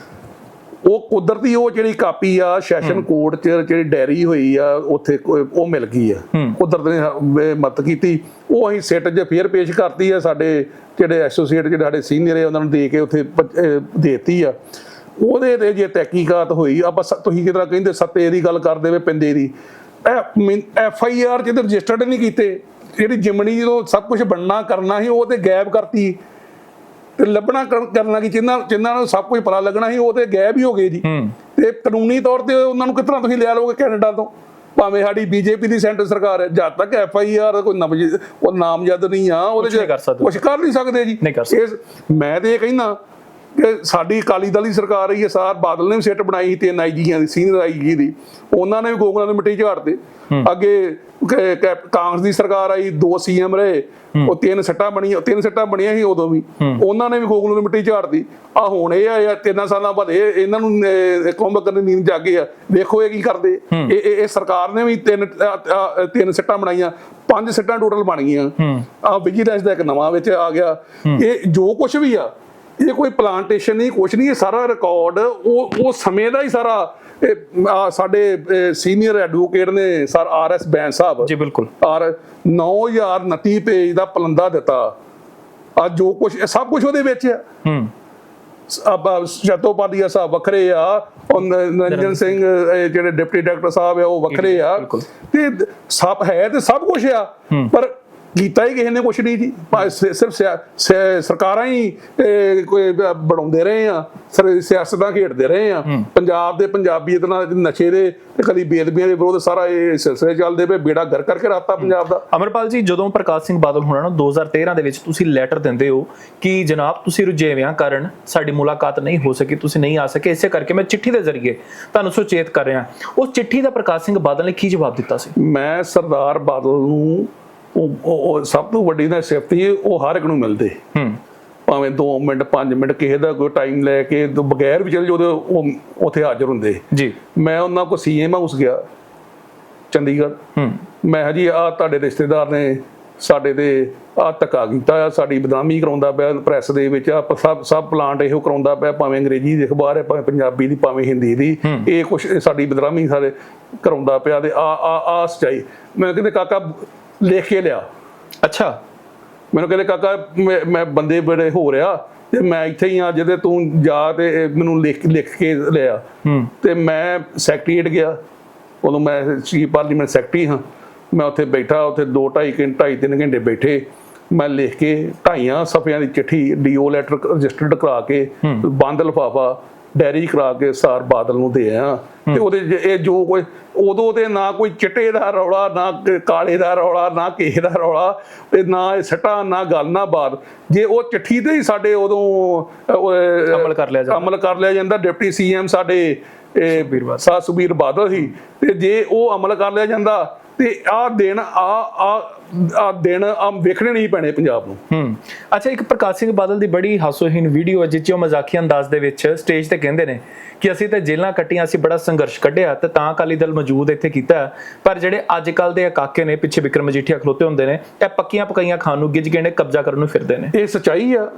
ਉਹ ਕੁਦਰਤੀ ਉਹ ਜਿਹੜੀ ਕਾਪੀ ਆ ਸੈਸ਼ਨ ਕੋਰਟ ਚ ਜਿਹੜੀ ਡੈਰੀ ਹੋਈ ਆ ਉੱਥੇ ਉਹ ਮਿਲ ਗਈ ਆ। ਕੁਦਰਤ ਨੇ ਮਦਦ ਕੀਤੀ। ਉਹ ਅਸੀਂ ਸਿੱਟ 'ਚ ਫੇਰ ਪੇਸ਼ ਕਰਤੀ ਆ ਸਾਡੇ ਜਿਹੜੇ ਐਸੋਸੀਏਟ ਜਿਹੜੇ ਸਾਡੇ ਸੀਨੀਅਰ ਆ ਉਹਨਾਂ ਨੂੰ ਦੇ ਕੇ ਉੱਥੇ ਦੇਤੀ ਆ। ਉਹਦੇ ਤੇ ਜੇ ਤਹਿਕੀਕਾਤ ਹੋਈ ਆਪਾਂ ਤੁਸੀਂ ਕਿਤਰਾ ਕਹਿੰਦੇ ਸੱਤੇ ਦੀ ਗੱਲ ਕਰਦੇ ਵੇ ਪਿੰਦੇ ਦੀ। ਐਫ ਆਈ ਆਰ ਜਿਹਦੇ ਰਜਿਸਟਰਡ ਨਹੀਂ ਕੀਤੇ ਜਿਹੜੀ ਜਿਮਣੀ ਜਦੋਂ ਸਭ ਕੁਝ ਬਣਨਾ ਕਰਨਾ ਸੀ ਉਹ ਤੇ ਗਾਇਬ ਕਰਤੀ। ਤੇ ਲੱਭਣਾ ਕਰ- ਕਰਨਾ ਕਿ ਜਿੰਨਾਂ ਜਿੰਨਾਂ ਨੂੰ ਸਭ ਕੁਝ ਪਤਾ ਲੱਗਣਾ ਸੀ ਉਹ ਤੇ ਗਾਇਬ ਹੀ ਹੋ ਗਏ ਜੀ ਤੇ ਕਾਨੂੰਨੀ ਤੌਰ ਤੇ ਉਹਨਾਂ ਨੂੰ ਕਿਤਨਾ ਤੁਸੀਂ ਲਿਆ ਲਓਗੇ ਕੈਨੇਡਾ ਤੋਂ ਭਾਵੇਂ ਸਾਡੀ ਬੀਜੇਪੀ ਦੀ ਸੈਂਟਰ ਸਰਕਾਰ ਹੈ ਜਦ ਤੱਕ ਐਫ ਆਈ ਆਰ ਕੋਈ ਨਵ ਉਹ ਨਾਮਜ਼ਦ ਨਹੀਂ ਆ ਉਹਦੇ ਸਕਦੇ। ਕੁਝ ਕਰ ਨਹੀਂ ਸਕਦੇ ਜੀ। ਇਸ ਮੈਂ ਤੇ ਇਹ ਕਹਿੰਦਾ ਕਿ ਸਾਡੀ ਅਕਾਲੀ ਦਲ ਦੀ ਸਰਕਾਰ ਰਹੀ ਹੈ ਸਾਰ ਬਾਦਲ ਨੇ ਵੀ ਸਿੱਟ ਬਣਾਈ ਸੀ ਤਿੰਨ ਆਈਜੀਆਂ ਦੀ ਸੀਨੀਅਰ ਆਈਜੀ ਦੀ। ਉਹਨਾਂ ਨੇ ਵੀ ਗੋਗਲਾਂ ਨੂੰ ਮਿੱਟੀ ਝਾੜਦੇ ਅੱਗੇ ਕਾਂਗਰਸ ਦੀ ਸਰਕਾਰ ਆਈ ਦੋ ਸੀਐਮ ਰਹੇ। ਉਹ ਤਿੰਨ ਸੱਟਾਂ ਬਣੀਆਂ ਤਿੰਨ ਸੱਟਾਂ ਬਣੀਆਂ ਸੀ ਉਦੋਂ ਵੀ। ਉਹਨਾਂ ਨੇ ਵੀ ਗੋਗਲਾਂ ਨੂੰ ਮਿੱਟੀ ਝਾੜਦੀ ਆ ਹੁਣ ਇਹ ਆ ਤਿੰਨਾਂ ਸਾਲਾਂ ਬਾਅਦ ਇਹ ਇਹਨਾਂ ਨੂੰ ਕੌਮ ਕਰਨ ਦੀ ਨੀਂਦ ਜਾਗੇ ਆ। ਵੇਖੋ ਇਹ ਕੀ ਕਰਦੇ। ਇਹ ਇਹ ਸਰਕਾਰ ਨੇ ਵੀ ਤਿੰਨ ਤਿੰਨ ਸੱਟਾਂ ਬਣਾਈਆਂ। ਪੰਜ ਸੱਟਾਂ ਟੋਟਲ ਬਣ ਗਈਆਂ। ਆ ਵਿਜੀਲੈਂਸ ਦਾ ਇੱਕ ਨਵਾਂ ਵਿੱਚ ਆ ਗਿਆ। ਇਹ ਜੋ ਕੁਝ ਵੀ ਆ ਇਹ ਕੋਈ ਪਲਾਂਟੇਸ਼ਨ ਨਹੀਂ ਕੁਝ ਨਹੀਂ ਇਹ ਸਾਰਾ ਰਿਕਾਰਡ ਉਹ ਉਹ ਸਮੇਂ ਦਾ ਹੀ ਸਾਰਾ ਸਾਡੇ ਸੀਨੀਅਰ ਐਡਵੋਕੇਟ ਨੇ sir R S Bains Sahib. ਜੀ ਬਿਲਕੁਲ। ਔਰ 9029 ਪੇਜ ਦਾ ਪਲੰਦਾ ਦਿੱਤਾ। ਆ ਜੋ ਕੁਝ ਸਭ ਕੁਝ ਉਹਦੇ ਵਿੱਚ ਆ ਹੂੰ। ਆਪਾਂ ਚਤੋਪਾਧਿਆ ਸਾਹਿਬ ਵੱਖਰੇ ਆ ਉਹ ਨ- ਨਿਰੰਜਨ ਸਿੰਘ ਜਿਹੜੇ ਡਿਪਟੀ ਡਾਇਰੈਕਟਰ ਸਾਹਿਬ ਆ ਉਹ ਵੱਖਰੇ ਆ। ਤੇ ਸਭ ਹੈ ਤੇ ਸਭ ਕੁਝ ਆ। ਪਰ ਕੀਤਾ ਹੀ ਕਿਸੇ ਨੇ ਕੁਝ ਨਹੀਂ ਜੀ। ਸਿਰਫ ਸਰਕਾਰਾਂ ਹੀ ਬਣਾਉਂਦੇ ਰਹੇ ਆ ਸਿਆਸਤਾਂ ਖੇਡਦੇ ਰਹੇ ਆ। ਪੰਜਾਬ ਦੇ ਪੰਜਾਬੀਅਤ ਨਾਲ ਨਸ਼ੇ ਦੇ ਤੇ ਕਦੀ ਬੇਦਬੀਆਂ ਦੇ ਵਿਰੋਧ ਸਾਰਾ ਇਹ ਸਿਲਸਿਲੇ ਚੱਲਦੇ ਪਏ ਬੇੜਾ ਗਰ ਕਰਕੇ ਰਾਤਾ ਪੰਜਾਬ ਦਾ। ਅਮਰਪਾਲ ਜੀ ਜਦੋਂ ਪ੍ਰਕਾਸ਼ ਸਿੰਘ ਬਾਦਲ ਹੋਣਾ ਨੂੰ 2013 ਦੇ ਵਿੱਚ ਤੁਸੀਂ ਲੈਟਰ ਦਿੰਦੇ ਹੋ ਕਿ ਜਨਾਬ ਤੁਸੀਂ ਰੁਝੇਵਿਆਂ ਕਾਰਨ ਸਾਡੀ ਮੁਲਾਕਾਤ ਨਹੀਂ ਹੋ ਸਕੀ ਤੁਸੀਂ ਨਹੀਂ ਆ ਸਕੇ ਇਸੇ ਕਰਕੇ ਮੈਂ ਚਿੱਠੀ ਦੇ ਜ਼ਰੀਏ ਤੁਹਾਨੂੰ ਸੁਚੇਤ ਕਰ ਰਿਹਾ। ਉਸ ਚਿੱਠੀ ਦਾ ਪ੍ਰਕਾਸ਼ ਸਿੰਘ ਬਾਦਲ ਨੇ ਕੀ ਜਵਾਬ ਦਿੱਤਾ ਸੀ? ਮੈਂ ਸਰਦਾਰ ਬਾਦਲ ਨੂੰ ਉਹ- ਸਭ ਤੋਂ ਵੱਡੀ ਨਾ ਸਿਫਤ ਉਹ ਹਰ ਇੱਕ ਨੂੰ ਮਿਲਦੇ। ਹੂੰ। ਭਾਵੇਂ 2 ਮਿੰਟ 5 ਮਿੰਟ ਕਿਸੇ ਦਾ ਕੋਈ ਟਾਈਮ ਲੈ ਕੇ ਤੋਂ ਬਗੈਰ ਵੀ ਚੱਲ ਤੇ ਉਹ ਉੱਥੇ ਹਾਜ਼ਰ ਹੁੰਦੇ। ਜੀ। ਮੈਂ ਉਹਨਾਂ ਕੋ ਸੀਐਮ ਹਾਊਸ ਗਿਆ। ਚੰਡੀਗੜ੍ਹ। ਹੂੰ। ਮੈਂ ਕਿਹਾ ਜੀ ਆ ਤੁਹਾਡੇ ਰਿਸ਼ਤੇਦਾਰ ਨੇ ਸਾਡੇ ਤੇ ਆ ਧੱਕਾ ਕੀਤਾ ਆ ਸਾਡੀ ਬਦਨਾਮੀ ਕਰਾਉਂਦਾ ਪਿਆ ਪ੍ਰੈਸ ਦੇ ਵਿੱਚ ਆ ਸਭ ਸਭ ਪਲਾਂਟ ਇਹੋ ਕਰਾਉਂਦਾ ਪਿਆ ਭਾਵੇਂ ਅੰਗਰੇਜ਼ੀ ਦੀ ਅਖਬਾਰ ਹੈ ਭਾਵੇਂ ਪੰਜਾਬੀ ਦੀ ਭਾਵੇਂ ਹਿੰਦੀ ਦੀ। ਇਹ ਕੁਛ ਸਾਡੀ ਬਦਨਾਮੀ ਸਾਰੇ ਕਰਾਉਂਦਾ ਪਿਆ ਤੇ ਆ ਆ ਆ ਸਚਾਈ। ਮੈਂ ਕਹਿੰਦੇ ਕਾਕਾ ਲਿਖ ਕੇ ਲਿਆ। ਅੱਛਾ। ਮੈਨੂੰ ਕਹਿੰਦੇ ਕਾਕਾ ਮੈਂ ਬੰਦੇ ਬੜੇ ਹੋ ਰਿਹਾ ਤੇ ਮੈਂ ਇੱਥੇ ਹੀ ਆ ਜਿਹਦੇ ਤੂੰ ਜਾ ਤੇ ਮੈਨੂੰ ਲਿਖ ਲਿਖ ਕੇ ਲਿਆ। ਤੇ ਮੈਂ ਸੈਕਟਰੀਏਟ ਗਿਆ। ਉਦੋਂ ਮੈਂ ਸੀ ਪਾਰਲੀਮੈਂਟ ਸੈਕਟਰੀ ਹਾਂ। ਮੈਂ ਉੱਥੇ ਬੈਠਾ ਉੱਥੇ 2 2.5 ਘੰਟੇ 2.5 3 ਘੰਟੇ ਬੈਠੇ। ਮੈਂ ਲਿਖ ਕੇ ਢਾਈਆਂ ਸਫਿਆਂ ਦੀ ਚਿੱਠੀ ਡੀਓ ਲੈਟਰ ਰਜਿਸਟਰਡ ਕਰਾ ਕੇ ਬੰਦ ਲਫਾਫਾ ਡੈਰੀ ਕਰਾ ਕੇ ਸਾਰ ਬਾਦਲ ਨੂੰ ਦੇ ਆਇਆ। ਤੇ ਉਹਦੇ ਇਹ ਜੋ ਕੋਈ ਉਦੋਂ ਤੇ ਨਾ ਕੋਈ ਚਿੱਟੇ ਦਾ ਰੌਲਾ ਨਾ ਕਾਲੇ ਦਾ ਰੌਲਾ ਨਾ ਕਿਸੇ ਦਾ ਰੌਲਾ ਤੇ ਨਾ ਇਹ ਸੱਟਾ ਨਾ ਗੱਲ ਨਾ ਬਾਤ। ਜੇ ਉਹ ਚਿੱਠੀ ਤੇ ਹੀ ਸਾਡੇ ਉਦੋਂ ਅਮਲ ਕਰ ਲਿਆ ਜਾਂਦਾ। ਅਮਲ ਕਰ ਲਿਆ ਜਾਂਦਾ। ਡਿਪਟੀ ਸੀਐਮ ਸਾਡੇ ਸੁਬੀਰ ਬਾਦਲ ਸੀ। ਤੇ ਜੇ ਉਹ ਅਮਲ ਕਰ ਲਿਆ ਜਾਂਦਾ ਤੇ ਆ ਦਿਨ ਆ ਆ ਆ ਦਿਨ ਆ ਵੇਖਣੇ ਨਹੀਂ ਪੈਣੇ ਪੰਜਾਬ ਨੂੰ। ਹੂੰ। ਅੱਛਾ ਇੱਕ ਪ੍ਰਕਾਸ਼ ਸਿੰਘ ਬਾਦਲ ਦੀ ਬੜੀ ਹਾਸੋਹੀਨ ਵੀਡੀਓ ਹੈ ਜਿਸ 'ਚ ਉਹ ਮਜ਼ਾਕੀਆ ਅੰਦਾਜ਼ ਦੇ ਵਿੱਚ ਸਟੇਜ ਤੇ ਕਹਿੰਦੇ ਨੇ ਕਿ ਅਸੀਂ ਤੇ ਜੇਲ੍ਹਾਂ ਕੱਟੀਆਂ ਅਸੀਂ ਬੜਾ ਸੰਘਰਸ਼ ਕੱਢਿਆ ਤੇ ਤਾਂ ਅਕਾਲੀ ਦਲ ਮੌਜੂਦ ਇੱਥੇ ਕੀਤਾ। ਪਰ ਜਿਹੜੇ ਅੱਜ ਕੱਲ ਦੇ ਕਾਕੇ ਨੇ ਪਿੱਛੇ ਵਿਕਰਮ ਮਜੀਠੀਆ ਖਲੋਤੇ ਹੁੰਦੇ ਨੇ ਇਹ ਪੱਕੀਆਂ ਪਕਾਈਆਂ ਖਾਣ ਨੂੰ ਗਿੱਜ ਨੇ ਕਬਜ਼ਾ ਕਰਨ ਨੂੰ ਫਿਰਦੇ ਨੇ। ਇਹ ਸਚਾਈ ਆ।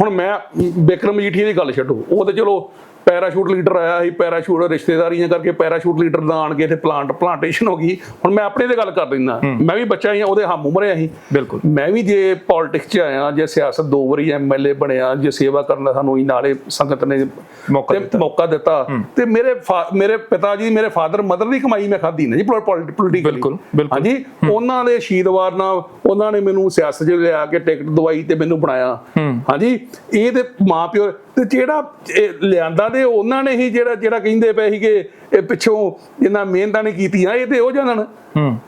ਹੁਣ ਮੈਂ ਬਿਕਰਮ ਮਜੀਠੀਆ ਦੀ ਗੱਲ ਛੱਡੋ ਉਹ ਤੇ ਚਲੋ ਪੈਰਾਸ਼ੂਟ ਲੀਡਰ ਆਇਆ ਸੀ ਪੈਰਾਸ਼ੂਟ ਰਿਸ਼ਤੇਦਾਰੀਆਂ ਕਰਕੇ ਪੈਰਾਸ਼ੂਟ ਲੀਡਰ ਦਾ ਆਣ ਕੇ ਇੱਥੇ ਪਲਾਂਟ ਪਲਾਂਟੇਸ਼ਨ ਹੋ ਗਈ। ਹੁਣ ਮੈਂ ਆਪਣੇ ਤੇ ਗੱਲ ਕਰ ਦਿੰਦਾ ਮੈਂ ਵੀ ਬੱਚਾ ਹੀ ਆ ਉਹਦੇ ਹਮ ਉਮਰੇ ਸੀ ਬਿਲਕੁਲ। ਮੈਂ ਵੀ ਜੇ ਪੋਲਿਟਿਕਸ 'ਚ ਆਇਆ ਜੇ ਸਿਆਸਤ ਦੋ ਵਾਰੀ ਐਮਐਲਏ ਬਣਿਆ ਜੇ ਸੇਵਾ ਕਰਨ ਦਾ ਸਾਨੂੰ ਹੀ ਨਾਲੇ ਸੰਗਤ ਨੇ ਮੌਕਾ ਦਿੱਤਾ। ਮੌਕਾ ਦਿੱਤਾ। ਤੇ ਮੇਰੇ ਮੇਰੇ ਪਿਤਾ ਜੀ ਮੇਰੇ ਫਾਦਰ ਮਦਰ ਦੀ ਕਮਾਈ ਮੈਂ ਖਾਧੀ ਨਾ ਜੀ ਪੋਲਿਟਿਕਲੀ ਬਿਲਕੁਲ, ਬਿਲਕੁਲ। ਹਾਂਜੀ? ਉਹਨਾਂ ਦੇ ਆਸ਼ੀਰਵਾਦ ਨਾਲ ਉਹਨਾਂ ਨੇ ਮੈਨੂੰ ਸਿਆਸਤ 'ਚ ਲਿਆ ਕੇ ਟਿਕਟ ਦਵਾਈ ਤੇ ਮੈਨੂੰ ਬਣਾਇਆ। ਹਾਂਜੀ? ਇਹ ਤੇ ਮਾਪਿਓ ਤੇ ਜਿਹੜਾ ਲਿਆਂਦਾ ਤੇ ਉਹਨਾਂ ਨੇ ਹੀ ਜਿਹੜਾ ਜਿਹੜਾ ਕਹਿੰਦੇ ਪਏ ਸੀਗੇ ਇਹ ਪਿੱਛੋਂ ਜਿੰਨਾ ਮਿਹਨਤਾਂ ਨੇ ਕੀਤੀਆਂ, ਇਹ ਤੇ ਉਹ ਜਾਣਨ ਹੂੰ।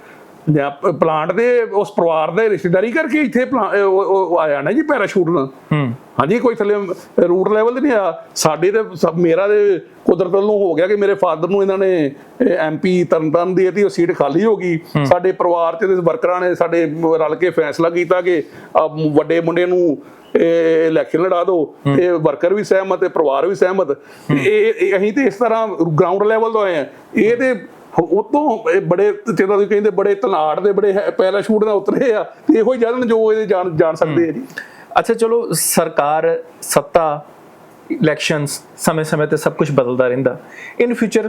ਜਾਂ ਪਲਾਂਟ ਦੇ ਉਸ ਪਰਿਵਾਰ ਦੇ ਰਿਸ਼ਤੇਦਾਰੀ ਕਰਕੇ ਇੱਥੇ ਉਹ- ਉਹ ਆਇਆ ਨਾ ਜੀ ਪੈਰਾਸ਼ੂਟ ਨਾਲ ਹੂੰ। ਹਾਂਜੀ ਕੋਈ ਥੱਲੇ ਰੂਟ ਲੈਵਲ ਤੇ ਨਹੀਂ ਆ ਸਾਡੇ ਤੇ ਸਭ- ਮੇਰਾ ਤੇ ਕੁਦਰਤ ਵੱਲੋਂ ਹੋ ਗਿਆ ਕਿ ਮੇਰੇ ਫਾਦਰ ਨੂੰ ਇਹਨਾਂ ਨੇ ਐਮਪੀ ਤਰਨਤਾਰਨ ਦੀ ਇਹਦੀ ਸੀਟ ਖਾਲੀ ਹੋ ਗਈ। ਸਾਡੇ ਪਰਿਵਾਰ ਦੇ ਵਰਕਰਾਂ ਨੇ ਸਾਡੇ ਰਲ ਕੇ ਫੈਸਲਾ ਕੀਤਾ ਕਿ ਵੱਡੇ ਮੁੰਡੇ ਨੂੰ ਇਹ ਇਲੈਕਸ਼ਨ ਲੜਾ ਦਿਓ ਤੇ ਵਰਕਰ ਵੀ ਸਹਿਮਤ ਤੇ ਪਰਿਵਾਰ ਵੀ ਸਹਿਮਤ। ਤੇ ਇਹ ਇਹ- ਅਸੀਂ ਤੇ ਇਸ ਤਰ੍ਹਾਂ ਗਰਾਊਂਡ ਲੈਵਲ ਤੋਂ ਆਏ ਆ। ਇਹ ਤੇ ਉਤੋਂ ਇਹ ਬੜੇ ਜਿਹੜਾ ਤੁਸੀਂ ਕਹਿੰਦੇ ਬੜੇ ਤਨਾੜ ਦੇ ਬੜੇ ਪੈਰਾਸ਼ੂਟ ਨਾਲ ਉਤਰੇ ਆ ਤੇ ਇਹੋ ਹੀ ਜਾਣਨ ਜੋ ਇਹਦੇ ਜਾਣ ਜਾਣ ਸਕਦੇ ਆ ਜੀ। ਅੱਛਾ ਚਲੋ ਸਰਕਾਰ ਸੱਤਾ ਇਲੈਕਸ਼ਨਸ ਸਮੇਂ-ਸਮੇਂ ਤੇ ਸਭ ਕੁਝ ਬਦਲਦਾ ਰਹਿੰਦਾ। ਇਨ ਫਿਊਚਰ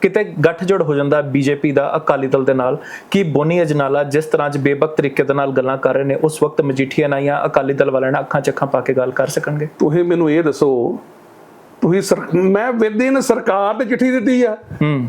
ਕਿਤੇ ਗੱਠਜੋੜ ਹੋ ਜਾਂਦਾ ਬੀਜੇਪੀ ਦਾ ਅਕਾਲੀ ਦਲ ਦੇ ਨਾਲ ਕਿ ਬੋਨੀ ਅਜਨਾਲਾ ਜਿਸ ਤਰ੍ਹਾਂ ਅੱਜ ਬੇਬਕ ਤਰੀਕੇ ਦੇ ਨਾਲ ਗੱਲਾਂ ਕਰ ਰਹੇ ਨੇ ਉਸ ਵਕਤ ਮਜੀਠੀਆ ਨਾਲ ਜਾਂ ਅਕਾਲੀ ਦਲ ਵਾਲਿਆਂ ਨਾਲ ਅੱਖਾਂ 'ਚ ਅੱਖਾਂ ਪਾ ਕੇ ਗੱਲ ਕਰ ਸਕਣਗੇ? ਤੁਸੀਂ ਮੈਨੂੰ ਇਹ ਦੱਸੋ ਤੁਸੀਂ ਮੈਂ ਵਿਦਿਨ ਸਰਕਾਰ ਤੇ ਚਿੱਠੀ ਦਿੱਤੀ ਆ। ਹੂੰ।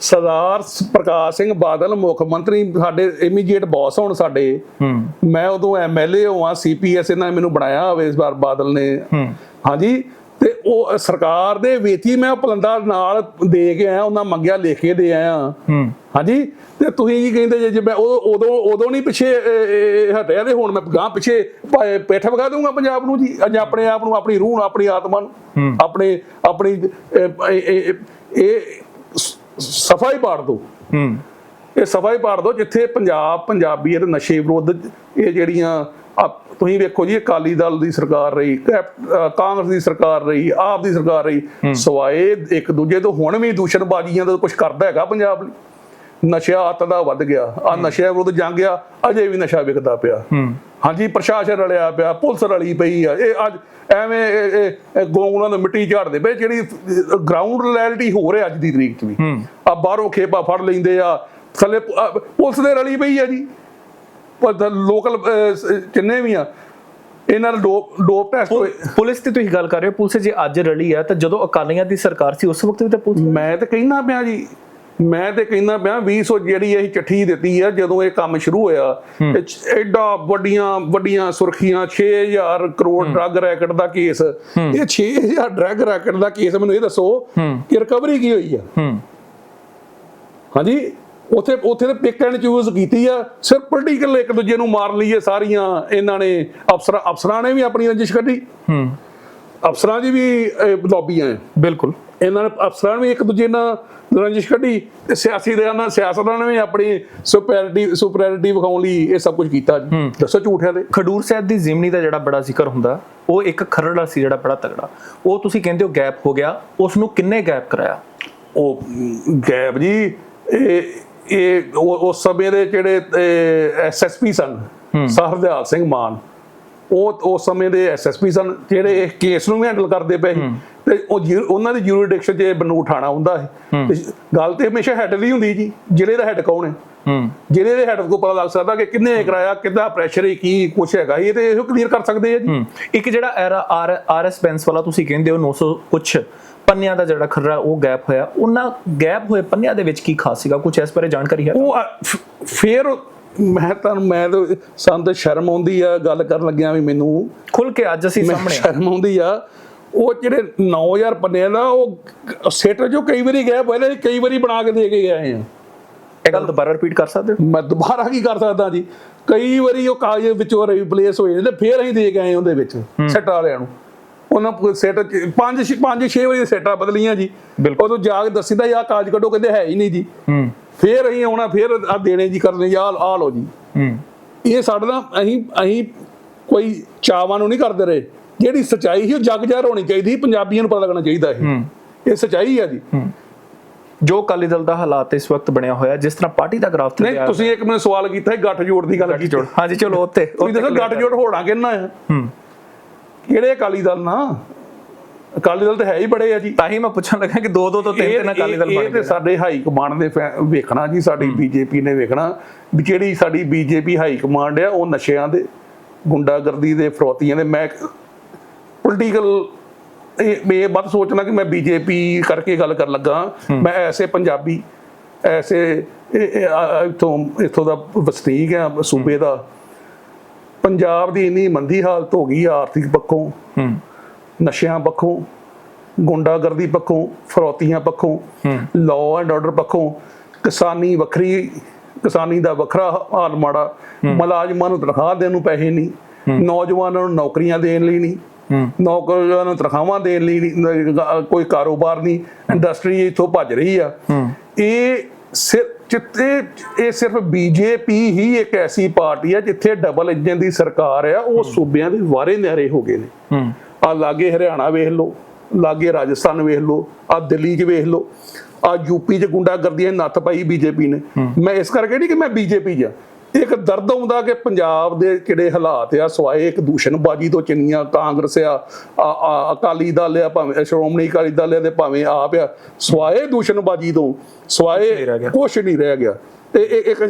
ਸਰਦਾਰ ਪ੍ਰਕਾਸ਼ ਸਿੰਘ ਬਾਦਲ ਮੁੱਖ ਮੰਤਰੀ ਸਾਡੇ ਇਮੀਡੀਏਟ ਬੌਸ ਹੋਣ ਸਾਡੇ। ਹੂੰ। ਮੈਂ ਉਦੋਂ ਐਮਐਲਏ ਹੋਵਾਂ ਸੀਪੀਐਸ ਇਹਨਾਂ ਨੇ ਮੈਨੂੰ ਬਣਾਇਆ ਹੋਵੇ ਇਸ ਵਾਰ ਬਾਦਲ ਨੇ। ਹੂੰ। ਹਾਂਜੀ ਤੇ ਉਹ ਸਰਕਾਰ ਦੇ ਵਿੱਚ ਹੀ ਮੈਂ ਪਲੰਦਾ ਨਾਲ ਦੇ ਕੇ ਆਇਆ ਉਹਨਾਂ ਮੰਗਿਆ ਲਿਖ ਕੇ ਦੇ ਆਇਆ। ਹੂੰ। ਹਾਂਜੀ ਤੇ ਤੁਸੀਂ ਕੀ ਕਹਿੰਦੇ ਜੇ- ਮੈਂ ਉਹ ਉਦੋਂ ਉਦੋਂ ਨਹੀਂ ਪਿੱਛੇ ਹਟਿਆ ਤੇ ਹੁਣ ਮੈਂ ਗਾਂ ਪਿੱਛੇ ਪਿੱਠ ਵਗਾ ਦੂੰਗਾ ਪੰਜਾਬ ਨੂੰ ਜੀ। ਅੱਜ ਆਪਣੇ ਆਪ ਨੂੰ ਆਪਣੀ ਰੂਹ ਨੂੰ ਆਪਣੀ ਆਤਮਾ ਨੂੰ। ਆਪਣੇ ਆਪਣੀ ਇਹ- ਇਹ ਸਫ਼ਾਈ ਪਾੜ ਦੋ। ਹੂੰ। ਇਹ ਸਫ਼ਾਈ ਪਾੜ ਦੋ ਜਿੱਥੇ ਪੰਜਾਬ ਪੰਜਾਬੀਅਤ ਨਸ਼ੇ ਵਿਰੁੱਧ ਇਹ ਜਿਹੜੀਆਂ ਤੁਸੀਂ ਵੇਖੋ ਜੀ ਅਕਾਲੀ ਦਲ ਦੀ ਸਰਕਾਰ ਰਹੀ ਕਾਂਗਰਸ ਦੀ ਸਰਕਾਰ ਰਹੀ ਆਪ ਦੀ ਸਰਕਾਰ ਰਹੀ। ਸਵਾਏ ਇੱਕ ਦੂਜੇ ਤੋਂ ਹੁਣ ਵੀ ਦੂਸ਼ਣਬਾਜ਼ੀਆਂ ਦਾ ਕੁਝ ਕਰਦਾ ਹੈਗਾ ਪੰਜਾਬ ਲਈ। ਨਸ਼ਾ ਅੱਤ ਦਾ ਵੱਧ ਗਿਆ। ਆ ਨਸ਼ਿਆਂ ਵਿਰੁੱਧ ਜੰਗ ਆ ਅਜੇ ਵੀ ਨਸ਼ਾ ਵਿਕਦਾ ਪਿਆ। ਹਾਂਜੀ ਪ੍ਰਸ਼ਾਸਨ ਰਲਿਆ ਪਿਆ ਪੁਲਿਸ ਰਲੀ ਪਈ ਆ। ਇਹ ਅੱਜ ਐਵੇਂ ਇਹ- ਗੋਂਗਲਾਂ ਨੂੰ ਮਿੱਟੀ ਝਾੜਦੇ ਪਏ ਜਿਹੜੀ ਗਰਾਊਂਡ ਰਿਐਲਿਟੀ ਹੋ ਰਿਹਾ ਅੱਜ ਦੀ ਤਰੀਕ 'ਚ ਵੀ। ਆ ਬਾਹਰੋਂ ਖੇਪਾ ਫੜ ਲੈਂਦੇ ਆ ਥੱਲੇ ਪੁਲਿਸ ਦੇ ਰਲੀ ਪਈ ਆ ਜੀ। ਪਰ ਲੋਕਲ ਜਿੰਨੇ ਵੀ ਆ ਇਹਨਾਂ ਦਾ ਡੋਪ ਡੋਪ ਟੈਸਟ ਪੁਲਿਸ ਤੇ ਤੁਸੀਂ ਗੱਲ ਕਰ ਰਹੇ ਹੋ ਪੁਲਿਸ ਜੇ ਅੱਜ ਰਲੀ ਹੈ ਤਾਂ ਜਦੋਂ ਅਕਾਲੀਆਂ ਦੀ ਸਰਕਾਰ ਸੀ ਉਸ ਵਕਤ ਵੀ ਤਾਂ ਪੁਲਿਸ ਮੈਂ ਤੇ ਕਹਿਣਾ ਪਿਆ ਜੀ ਮੈਂ ਤੇ ਕਹਿੰਦਾ ਪਿਆ 2000 ਜਿਹੜੀ ਇਹ ਚਿੱਠੀ ਦਿੱਤੀ ਆ ਜਦੋਂ ਇਹ ਕੰਮ ਸ਼ੁਰੂ ਹੋਇਆ ਐਡਾ ਵੱਡੀਆਂ ਵੱਡੀਆਂ ਸੁਰਖੀਆਂ 6000 ਕਰੋੜ ਡਰੱਗ ਰੈਕਟ ਦਾ ਕੇਸ। ਇਹ 6000 ਡਰੱਗ ਰੈਕਟ ਦਾ ਕੇਸ ਮੈਨੂੰ ਇਹ ਦੱਸੋ ਕਿ ਰਿਕਵਰੀ ਕੀ ਹੋਈ ਆ? ਹਾਂਜੀ ਉਥੇ ਉਥੇ ਤੇ ਪਿਕ ਐਂਡ ਚੂਜ਼ ਕੀਤੀ ਆ ਸਿਰਫ ਪੋਲੀਟੀਕਲ ਇੱਕ ਦੂਜੇ ਨੂੰ ਮਾਰ ਲਈਏ ਸਾਰੀਆਂ ਇਹਨਾਂ ਨੇ ਅਫਸਰ ਅਫਸਰਾਂ ਨੇ ਵੀ ਆਪਣੀ ਰੰਜਿਸ਼ ਕੱਢੀ। ਹੂੰ। ਅਫਸਰਾਂ ਦੀ ਵੀ ਲੌਬੀਆਂ ਬਿਲਕੁਲ। ਇਹਨਾਂ ਨੇ ਅਫਸਰਾਂ ਨੇ ਵੀ ਇੱਕ ਦੂਜੇ ਨਾਲ ਰੰਜਿਸ਼ ਕੱਢੀ ਤੇ ਸਿਆਸੀ ਦੇ ਨਾਲ ਸਿਆਸਤਦਾਨਾਂ ਨੇ ਵੀ ਆਪਣੀ ਸੁਪੈਰਿਟੀ ਸੁਪੈਰਿਟੀ ਵਿਖਾਉਣ ਲਈ ਇਹ ਸਭ ਕੁਝ ਕੀਤਾ ਦੱਸੋ ਝੂਠਿਆਂ ਦੇ। ਖਡੂਰ ਸਾਹਿਬ ਦੀ ਜ਼ਿਮਨੀ ਦਾ ਜਿਹੜਾ ਬੜਾ ਜ਼ਿਕਰ ਹੁੰਦਾ ਉਹ ਇੱਕ ਖਰੜਾ ਸੀ ਜਿਹੜਾ ਬੜਾ ਤਗੜਾ ਉਹ ਤੁਸੀਂ ਕਹਿੰਦੇ ਹੋ ਗੈਪ ਹੋ ਗਿਆ ਉਸ ਨੂੰ ਕਿੰਨੇ ਗੈਪ ਕਰਾਇਆ? ਉਹ ਗੈਬ ਜੀ ਇਹ ਇਹ ਉਹ- ਉਸ ਸਮੇਂ ਦੇ ਜਿਹੜੇ ਐਸਐਸਪੀ ਸਨ ਸਰਹਰਦਿਆਲ ਸਿੰਘ ਮਾਨ। ਉਹ ਉਸ ਸਮੇਂ ਦੇ ਐਸਐਸਪੀ ਸਨ ਜਿਹੜੇ ਇਹ ਕੇਸ ਨੂੰ ਵੀ ਹੈਂਡਲ ਕਰਦੇ ਪਏ ਸੀ। ਤੇ ਉਹ ਜਿ- ਉਹਨਾਂ ਦੀ ਜੂਰੀਡਿਕਸ਼ਨ 'ਚ ਇਹ ਬਨੂ ਉਠਾਣਾ ਹੁੰਦਾ ਹੈ। ਗੱਲ ਤੇ ਹਮੇਸ਼ਾ ਹੈਡ ਦੀ ਹੁੰਦੀ ਜੀ ਜ਼ਿਲ੍ਹੇ ਦਾ ਹੈਡ ਕੌਣ ਹੈ? ਜ਼ਿਲ੍ਹੇ ਦੇ ਹੈਡ ਕੋ ਪਤਾ ਲੱਗ ਸਕਦਾ ਕਿ ਕਿੰਨੇ ਕਰਾਇਆ ਕਿੰਨਾ ਪ੍ਰੈਸ਼ਰ ਹੈ ਕੀ ਕੁਛ ਹੈਗਾ ਇਹ ਤੇ ਇਹੋ ਕਲੀਅਰ ਕਰ ਸਕਦੇ ਆ ਜੀ। ਇੱਕ ਜਿਹੜਾ ਆਰ ਆਰਐਸ ਬੈਂਸ ਵਾਲਾ ਤੁਸੀਂ ਕਹਿੰਦੇ ਹੋ 900 ਕੁਛ ਪੰਨਿਆਂ ਦਾ ਜਿਹੜਾ ਖਰੜਾ ਉਹ ਗੈਪ ਹੋਇਆ। ਉਹਨਾਂ ਗੈਪ ਹੋਏ ਪੰਨਿਆਂ ਦੇ ਵਿੱਚ ਕੀ ਖਾਸ ਸੀਗਾ? ਕੁਝ ਇਸ ਬਾਰੇ ਜਾਣਕਾਰੀ ਹੈ? ਉਹ ਫੇਰ ਮੈਂ ਤੁਹਾਨੂੰ ਮੈਂ ਤਾਂ ਸਾਨੂੰ ਤਾਂ ਸ਼ਰਮ ਆਉਂਦੀ ਆ ਗੱਲ ਕਰਨ ਲੱਗਿਆ ਵੀ ਮੈਨੂੰ। ਖੁੱਲ ਕੇ ਅੱਜ ਅਸੀਂ ਸਾਹਮਣੇ। ਸ਼ਰਮ ਆਉਂਦੀ ਆ। ਉਹ ਜਿਹੜੇ 9000 ਪੰਨਿਆਂ ਦਾ ਉਹ ਸੈਟ ਜੋ ਕਈ ਵਾਰੀ ਗਏ ਪਹਿਲੇ ਕਈ ਵਾਰੀ ਬਣਾ ਕੇ ਦੇ ਕੇ ਗਏ ਆ। ਇਹ ਗੱਲ ਦੁਬਾਰਾ ਰਿਪੀਟ ਕਰ ਸਕਦੇ ਹੋ? ਮੈਂ ਦੁਬਾਰਾ ਕੀ ਕਰ ਸਕਦਾ ਜੀ? ਕਈ ਵਾਰੀ ਉਹ ਕਾਗਜ਼ ਵਿੱਚੋਂ ਰਿਪਲੇਸ ਹੋਏ ਨੇ ਤੇ ਫੇਰ ਅਸੀਂ ਦੇ ਕੇ ਆਏ ਉਹਦੇ ਵਿੱਚ ਸੈੱਟ ਵਾਲਿਆਂ ਨੂੰ। ਉਹਨਾਂ ਸੈੱਟ ਪੰਜ ਪੰਜ ਛੇ ਵਾਰੀ ਸੈਟਾਂ ਬਦਲੀਆਂ ਜੀ। ਉਦੋਂ ਜਾ ਕੇ ਦੱਸੀਦਾ ਯਾ ਕਾਗਜ਼ ਕੱਢੋ ਕਹਿੰਦੇ ਹੈ ਹੀ ਨਹੀਂ ਜੀ। ਹੂੰ। ਫੇਰ ਅਸੀਂ ਆਉਣਾ ਫੇਰ ਆ ਦੇਣੇ ਜੀ ਕਰਨੇ ਯਾ ਆ ਲਓ ਜੀ। ਹੂੰ। ਇਹ ਸਾਡੇ ਨਾਲ ਅਸੀਂ ਅਸੀਂ ਕੋਈ ਚਾਵਾਂ ਨੂੰ ਨਹੀਂ ਕਰਦੇ ਰਹੇ। ਜਿਹੜੀ ਸਚਾਈ ਸੀ ਉਹ ਜਗ ਜ਼ਾਹਰ ਹੋਣੀ ਚਾਹੀਦੀ ਪੰਜਾਬੀਆਂ ਨੂੰ ਪਤਾ ਲੱਗਣਾ ਚਾਹੀਦਾ ਇਹ ਇਹ ਸਚਾਈ ਆ ਜੀ। ਜੋ ਅਕਾਲੀ ਦਲ ਦਾ ਹਾਲਾਤ ਇਸ ਵਕਤ ਬਣਿਆ ਹੋਇਆ ਜਿਸ ਤਰ੍ਹਾਂ ਪਾਰਟੀ ਦਾ ਗ੍ਰਾਫ ਨਹੀਂ ਤੁਸੀਂ ਇੱਕ ਮੈਨੂੰ ਸਵਾਲ ਕੀਤਾ ਹੈ ਗੱਠ ਜੋੜ ਦੀ ਗੱਲ ਕੀਤੀ। ਹਾਂਜੀ ਚਲੋ ਉੱਤੇ ਤੁਸੀਂ ਦੱਸੋ ਗੱਠ ਜੋੜ ਹੋਣਾ ਕਿੰਨਾ ਹੈ ਹੂੰ। ਕਿਹੜੇ ਅਕਾਲੀ ਦਲ ਨਾ ਅਕਾਲੀ ਦਲ ਤਾਂ ਹੈ ਹੀ ਬੜੇ ਆ ਜੀ। ਤਾਂ ਹੀ ਮੈਂ ਪੁੱਛਣ ਲੱਗਾ ਕਿ ਦੋ ਦੋ ਤੋਂ ਤਿੰਨ ਇਹ ਤਿੰਨ ਅਕਾਲੀ ਦਲ ਇਹ- ਬਣ ਇਹ ਤੇ ਗਏ ਸਾਡੇ ਹਾਈ ਕਮਾਂਡ ਫੈ- ਵੇਖਣਾ ਜੀ ਸਾਡੀ ਬੀਜੇਪੀ ਨੇ ਵੇਖਣਾ ਵੀ ਜਿਹੜੀ ਸਾਡੀ ਬੀਜੇਪੀ ਹਾਈ ਕਮਾਂਡ ਆ ਉਹ ਨਸ਼ਿਆਂ ਦੇ ਗੁੰਡਾਗਰਦੀ ਦੇ ਫਰੋਤੀਆਂ ਦੇ ਮੈਂ ਪੋਲੀਟੀਕਲ ਇਹ ਮੈਂ ਬਾਤ ਸੋਚਣਾ ਕਿ ਮੈਂ ਬੀਜੇਪੀ ਕਰਕੇ ਗੱਲ ਕਰਨ ਲੱਗਾ। ਮੈਂ ਐਸੇ ਪੰਜਾਬੀ ਐਸੇ ਇਹ- ਇਹ, ਇੱਥੋਂ ਇੱਥੋਂ ਦਾ ਵਸਨੀਕ ਆ ਸੂਬੇ ਦਾ। ਪੰਜਾਬ ਦੀ ਇੰਨੀ ਮੰਦੀ ਹਾਲਤ ਹੋ ਗਈ ਆ ਆਰਥਿਕ ਪੱਖੋਂ। ਹੂੰ। ਨਸ਼ਿਆਂ ਪੱਖੋਂ ਗੁੰਡਾਗਰਦੀ ਪੱਖੋਂ ਫਰੋਤੀਆਂ ਪੱਖੋਂ ਲਾਅ ਐਂਡ ਆਰਡਰ ਪੱਖੋਂ ਕਿਸਾਨੀ ਵੱਖਰੀ ਕਿਸਾਨੀ ਦਾ ਵੱਖਰਾ ਹਾਲ ਮਾੜਾ ਮੁਲਾਜ਼ਮਾਂ ਨੂੰ ਤਨਖਾਹ ਦੇਣ ਨੂੰ ਪੈਸੇ ਨਹੀਂ ਨੌਜਵਾਨਾਂ ਨੂੰ ਨੌਕਰੀਆਂ ਦੇਣ ਲਈ ਨਹੀਂ ਹੂੰ। ਨੌਕਰੀਆਂ ਨੂੰ ਤਨਖਾਹਾਂ ਦੇਣ ਲਈ ਕੋਈ ਕਾਰੋਬਾਰ ਨਹੀਂ ਇੰਡਸਟਰੀ ਇੱਥੋਂ ਭੱਜ ਰਹੀ ਆ। ਇਹ ਸਿਰ ਜਿੱਥੇ ਇਹ ਸਿਰਫ ਬੀਜੇਪੀ ਹੀ ਇੱਕ ਐਸੀ ਪਾਰਟੀ ਆ ਜਿੱਥੇ ਡਬਲ ਇੰਜਨ ਦੀ ਸਰਕਾਰ ਆ ਉਹ ਸੂਬਿਆਂ ਦੇ ਵਾਰੇ ਨਿਆਰੇ ਹੋ ਗਏ ਨੇ। ਆ ਲਾਗੇ ਹਰਿਆਣਾ ਵੇਖ ਲਓ ਲਾਗੇ ਰਾਜਸਥਾਨ ਵੇਖ ਲਓ ਆ ਦਿੱਲੀ 'ਚ ਵੇਖ ਲਓ ਆ ਯੂਪੀ 'ਚ ਗੁੰਡਾਗਰਦੀਆਂ ਦੀ ਨੱਥ ਪਾਈ ਬੀਜੇਪੀ ਨੇ ਮੈਂ ਇਸ ਕਰਕੇ ਨਹੀਂ ਕਿ ਮੈਂ ਬੀਜੇਪੀ 'ਚ ਆ। ਇੱਕ ਦਰਦ ਆਉਂਦਾ ਕਿ ਪੰਜਾਬ ਦੇ ਕਿਹੜੇ ਹਾਲਾਤ ਆ ਸਵਾਏ ਇੱਕ ਦੂਸ਼ਣਬਾਜੀ ਤੋਂ ਚਿੰਨੀਆਂ ਕਾਂਗਰਸ ਆ ਅਕਾਲੀ ਦਲ ਆ ਭਾਵੇਂ ਸ਼੍ਰੋਮਣੀ ਅਕਾਲੀ ਦਲ ਆ ਤੇ ਭਾਵੇਂ ਆਪ ਆ ਸਵਾਏ ਦੂਸ਼ਣਬਾਜੀ ਤੋਂ ਸਵਾਏ। ਕੁਛ ਨਹੀਂ ਰਹਿ ਗਿਆ ਤੇ ਇਹ ਇੱਕ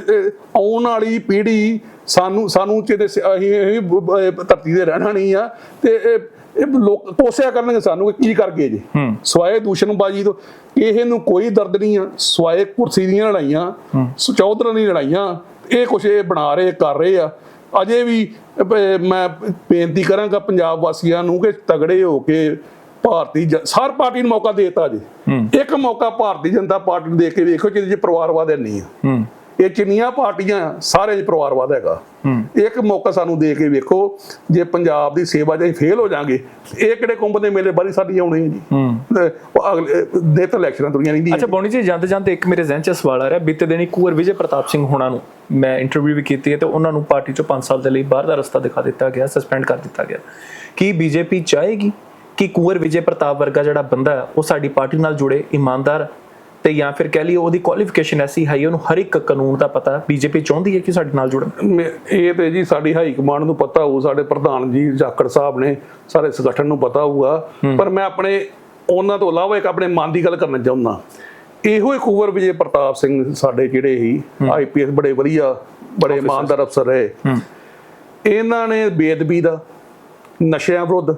ਆਉਣ ਵਾਲੀ ਪੀੜ੍ਹੀ ਸਾਨੂੰ ਸਾਨੂੰ ਸ- ਅਸੀਂ ਧਰਤੀ ਤੇ ਰਹਿਣਾ ਨਹੀਂ ਆ। ਤੇ ਇਹ ਇਹ ਲੋਕ ਕੋਸਿਆ ਕਰਨਗੇ ਸਾਨੂੰ ਕਿ ਕਰ ਗਏ ਜੀ। ਸਵਾਏ ਦੂਸ਼ਣਬਾਜੀ ਤੋਂ ਕਿਸੇ ਨੂੰ ਕੋਈ ਦਰਦ ਨਹੀਂ ਆ। ਸਵਾਏ ਕੁਰਸੀ ਦੀਆਂ ਲੜਾਈਆਂ ਸੁਚੌਧਰਾਂ ਦੀਆਂ ਲੜਾਈਆਂ ਇਹ ਕੁਛ ਇਹ ਬਣਾ ਰਹੇ ਕਰ ਰਹੇ ਆ। ਅਜੇ ਵੀ ਮੈਂ ਬੇਨਤੀ ਕਰਾਂਗਾ ਪੰਜਾਬ ਵਾਸੀਆਂ ਨੂੰ ਕਿ ਤਗੜੇ ਹੋ ਕੇ ਭਾਰਤੀ ਹਰ ਪਾਰਟੀ ਨੂੰ ਮੌਕਾ ਦੇਤਾ ਜੀ। ਇੱਕ ਮੌਕਾ ਭਾਰਤੀ ਜਨਤਾ ਪਾਰਟੀ ਨੂੰ ਦੇ ਕੇ ਵੇਖੋ ਜਿਹਦੇ ਚ ਪਰਿਵਾਰਵਾਦ ਨਹੀਂ ਆ। ਇਹ ਜਿੰਨੀਆਂ ਪਾਰਟੀਆਂ ਸਾਰੇ ਚ ਪਰਿਵਾਰਵਾਦ ਹੈਗਾ। ਇੱਕ ਮੌਕਾ ਸਾਨੂੰ ਦੇ ਕੇ ਵੇਖੋ ਜੇ ਪੰਜਾਬ ਦੀ ਸੇਵਾ ਅਸੀਂ ਫੇਲ ਹੋ ਜਾਾਂਗੇ ਇਹ ਕਿਹੜੇ ਕੁੰਭ ਦੇ ਮੇਲੇ ਬਾਰੀ ਸਾਡੀ ਆਉਣੇ ਆ ਜੀ। ਤੇ ਅਗਲੇ ਨਿਤ ਇਲੈਕਸ਼ਨਾਂ ਤੁਰੀਆਂ ਰਹਿੰਦੀਆਂ ਅੱਛਾ ਬੋਨੀ ਜੀ ਜਾਂਦੇ ਜਾਂਦੇ ਇੱਕ ਮੇਰੇ ਜ਼ਿਹਨ 'ਚ ਸਵਾਲ ਆ ਰਿਹਾ ਬੀਤੇ ਦਿਨੀ ਕੁੰਵਰ ਵਿਜੇ ਪ੍ਰਤਾਪ ਸਿੰਘ ਹੋਣਾ ਨੂੰ ਮੈਂ ਇੰਟਰਵਿਊ ਵੀ ਕੀਤੀ ਹੈ ਤੇ ਉਹਨਾਂ ਨੂੰ ਪਾਰਟੀ ਚੋਂ 5 ਸਾਲ ਦੇ ਲਈ ਬਾਹਰ ਦਾ ਰਸਤਾ ਦਿਖਾ ਦਿੱਤਾ ਗਿਆ ਸਸਪੈਂਡ ਕਰ ਦਿੱਤਾ ਗਿਆ। ਕੀ ਬੀਜੇਪੀ ਚਾਹੇਗੀ ਕਿ ਕੁੰਵਰ ਵਿਜੇ ਪ੍ਰਤਾਪ ਵਰਗਾ ਜਿਹੜਾ ਬੰਦਾ ਹੈ ਉਹ ਸਾਡੀ ਪਾਰਟੀ ਨਾਲ ਜੁੜੇ ਇਮਾਨਦਾਰ ਤੇ ਜਾਂ ਫਿਰ ਕਹਿ ਲਈਏ ਉਹਦੀ ਕੁਆਲੀਫਿਕੇਸ਼ਨ ਐਸੀ ਹੈ ਉਹਨੂੰ ਹਰ ਇੱਕ ਕਾਨੂੰਨ ਦਾ ਪਤਾ ਬੀਜੇਪੀ ਚਾਹੁੰਦੀ ਹੈ ਕਿ ਸਾਡੇ ਨਾਲ ਜੁੜਨ? ਇਹ ਤੇ ਜੀ ਸਾਡੀ ਹਾਈ ਕਮਾਂਡ ਨੂੰ ਪਤਾ ਹੋਊ ਸਾਡੇ ਪ੍ਰਧਾਨ ਜੀ ਜਾਖੜ ਸਾਹਿਬ ਨੇ ਸਾਰੇ ਸੰਗਠਨ ਨੂੰ ਪਤਾ ਹੋਊਗਾ। ਪਰ ਮੈਂ ਆਪਣੇ ਉਹਨਾਂ ਤੋਂ ਇਲਾਵਾ ਇੱਕ ਆਪਣੇ ਮਨ ਦੀ ਗੱਲ ਕਰਨਾ ਚਾਹੁੰਦਾ। ਇਹੋ ਹੀ ਕੁਵਰ ਵਿਜੇ ਪ੍ਰਤਾਪ ਸਿੰਘ ਸਾਡੇ ਜਿਹੜੇ ਹੀ। ਆਈਪੀਐਸ ਬੜੇ ਵਧੀਆ ਬੜੇ ਇਮਾਨਦਾਰ ਅਫਸਰ ਰਹੇ ਇਹਨਾਂ ਨੇ ਬੇਦਬੀ ਦਾ ਨਸ਼ਿਆਂ ਵਿਰੁੱਧ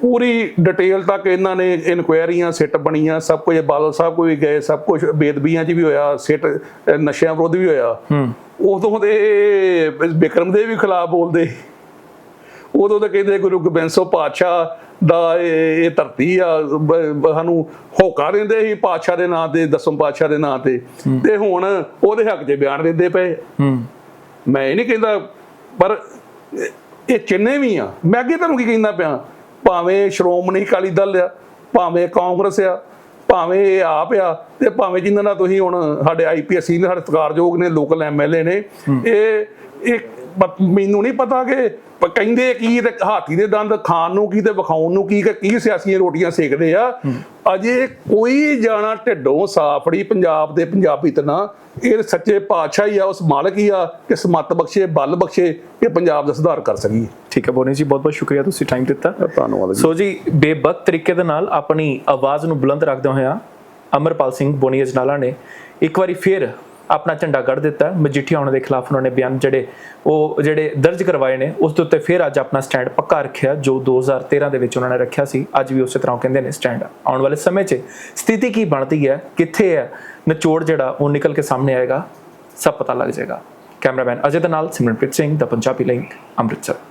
ਪੂਰੀ ਡਿਟੇਲ ਤੱਕ ਇਹਨਾਂ ਨੇ ਇਨਕੁਆਇਰੀਆਂ ਸਿੱਟ ਬਣੀਆਂ ਸਭ ਕੁਝ ਬਾਦਲ ਸਾਹਿਬ ਕੋਈ ਗਏ ਸਭ ਕੁਝ ਬੇਦਬੀਆਂ 'ਚ ਵੀ ਹੋਇਆ ਸਿੱਟ ਨਸ਼ਿਆਂ ਵਿਰੁੱਧ ਵੀ ਹੋਇਆ। ਉਦੋਂ ਦੇ ਬਿਕਰਮ ਦੇ ਵੀ ਖਿਲਾਫ ਬੋਲਦੇ। ਉਦੋਂ ਤਾਂ ਕਹਿੰਦੇ ਗੁਰੂ ਗੋਬਿੰਦ ਸਿੰਘ ਪਾਤਸ਼ਾਹ ਦਾ ਇਹ ਧਰਤੀ ਆ ਸਾਨੂੰ ਹੋਕਾ ਦਿੰਦੇ ਸੀ ਪਾਤਸ਼ਾਹ ਦੇ ਨਾਂ ਤੇ ਦਸਮ ਪਾਤਸ਼ਾਹ ਦੇ ਨਾਂ ਤੇ। ਤੇ ਹੁਣ ਉਹਦੇ ਹੱਕ 'ਚ ਬਿਆਨ ਦਿੰਦੇ ਪਏ। ਹੂੰ। ਮੈਂ ਇਹ ਨਹੀਂ ਕਹਿੰਦਾ ਪਰ ਇਹ ਚਿੰਨੇ ਵੀ ਆ। ਮੈਂ ਅੱਗੇ ਤੁਹਾਨੂੰ ਕੀ ਕਹਿੰਦਾ ਪਿਆ? ਭਾਵੇਂ ਸ਼੍ਰੋਮਣੀ ਅਕਾਲੀ ਦਲ ਆ ਭਾਵੇਂ ਕਾਂਗਰਸ ਆ ਭਾਵੇਂ ਇਹ ਆਪ ਆ ਤੇ ਭਾਵੇਂ ਜਿਨ੍ਹਾਂ ਨਾਲ ਤੁਸੀਂ ਹੁਣ ਸਾਡੇ ਆਈਪੀਐਸ ਸੀਨੀਅਰ ਸਾਡੇ ਸਤਿਕਾਰਯੋਗ ਨੇ ਲੋਕਲ ਐਮਐਲਏ ਨੇ ਇਹ ਪ- ਮੈਨੂੰ ਨਹੀਂ ਪਤਾ ਕਿ ਕਹਿੰਦੇ ਕੀ ਤੇ ਹਾਥੀ ਦੇ ਦੰਦ ਖਾਣ ਨੂੰ ਕੀ ਤੇ ਵਿਖਾਉਣ ਨੂੰ ਕੀ ਕਿ ਕੀ ਸਿਆਸੀਆਂ ਰੋਟੀਆਂ ਸੇਕਦੇ ਆ। ਅਜੇ ਕੋਈ ਜਾਣਾ ਢਿੱਡੋਂ ਸਾਫੜੀ ਪੰਜਾਬ ਦੇ ਪੰਜਾਬੀ ਤੇ ਨਾ ਇਹ ਸੱਚੇ ਪਾਤਸ਼ਾਹ ਹੀ ਆ ਉਸ ਮਾਲਕ ਹੀ ਆ ਕਿ ਸਮਤ ਬਖਸ਼ੇ ਬਲ ਬਖਸ਼ੇ ਕਿ ਪੰਜਾਬ ਦਾ ਸੁਧਾਰ ਕਰ ਸਕੀਏ। ਠੀਕ ਹੈ ਬੋਨੀ ਜੀ ਬਹੁਤ ਬਹੁਤ ਸ਼ੁਕਰੀਆ ਤੁਸੀਂ ਟਾਈਮ ਦਿੱਤਾ। ਧੰਨਵਾਦ ਜੀ। ਸੋ ਜੀ ਬੇਬਕ ਤਰੀਕੇ ਦੇ ਨਾਲ ਆਪਣੀ ਆਵਾਜ਼ ਨੂੰ ਬੁਲੰਦ ਰੱਖਦੇ ਹੋਇਆ ਅਮਰਪਾਲ ਸਿੰਘ ਬੋਨੀ ਅਜਨਾਲਾ ਨੇ ਇੱਕ ਵਾਰੀ ਫਿਰ ਆਪਣਾ ਝੰਡਾ ਕੱਢ ਦਿੱਤਾ। ਮਜੀਠੀਆ ਆਉਣ ਦੇ ਖਿਲਾਫ ਉਹਨਾਂ ਨੇ ਬਿਆਨ ਜਿਹੜੇ ਉਹ ਜਿਹੜੇ ਦਰਜ ਕਰਵਾਏ ਨੇ, ਉਸ ਦੇ ਉੱਤੇ ਫਿਰ ਅੱਜ ਆਪਣਾ ਸਟੈਂਡ ਪੱਕਾ ਰੱਖਿਆ, ਜੋ 2013 ਦੇ ਵਿੱਚ ਉਹਨਾਂ ਨੇ ਰੱਖਿਆ ਸੀ। ਅੱਜ ਵੀ ਉਸੇ ਤਰ੍ਹਾਂ ਕਹਿੰਦੇ ਨੇ ਸਟੈਂਡ। ਆਉਣ ਵਾਲੇ ਸਮੇਂ 'ਚ ਸਥਿਤੀ ਕੀ ਬਣਦੀ ਹੈ, ਕਿੱਥੇ ਹੈ, ਨਿਚੋੜ ਜਿਹੜਾ ਉਹ ਨਿਕਲ ਕੇ ਸਾਹਮਣੇ ਆਏਗਾ, ਸਭ ਪਤਾ ਲੱਗ ਜਾਏਗਾ। ਕੈਮਰਾਮੈਨ ਅਜੇ ਦੇ ਨਾਲ ਸਿਮਰਨਪ੍ਰੀਤ ਸਿੰਘ, ਦਾ ਪੰਜਾਬੀ ਲਿੰਕ, ਅੰਮ੍ਰਿਤਸਰ।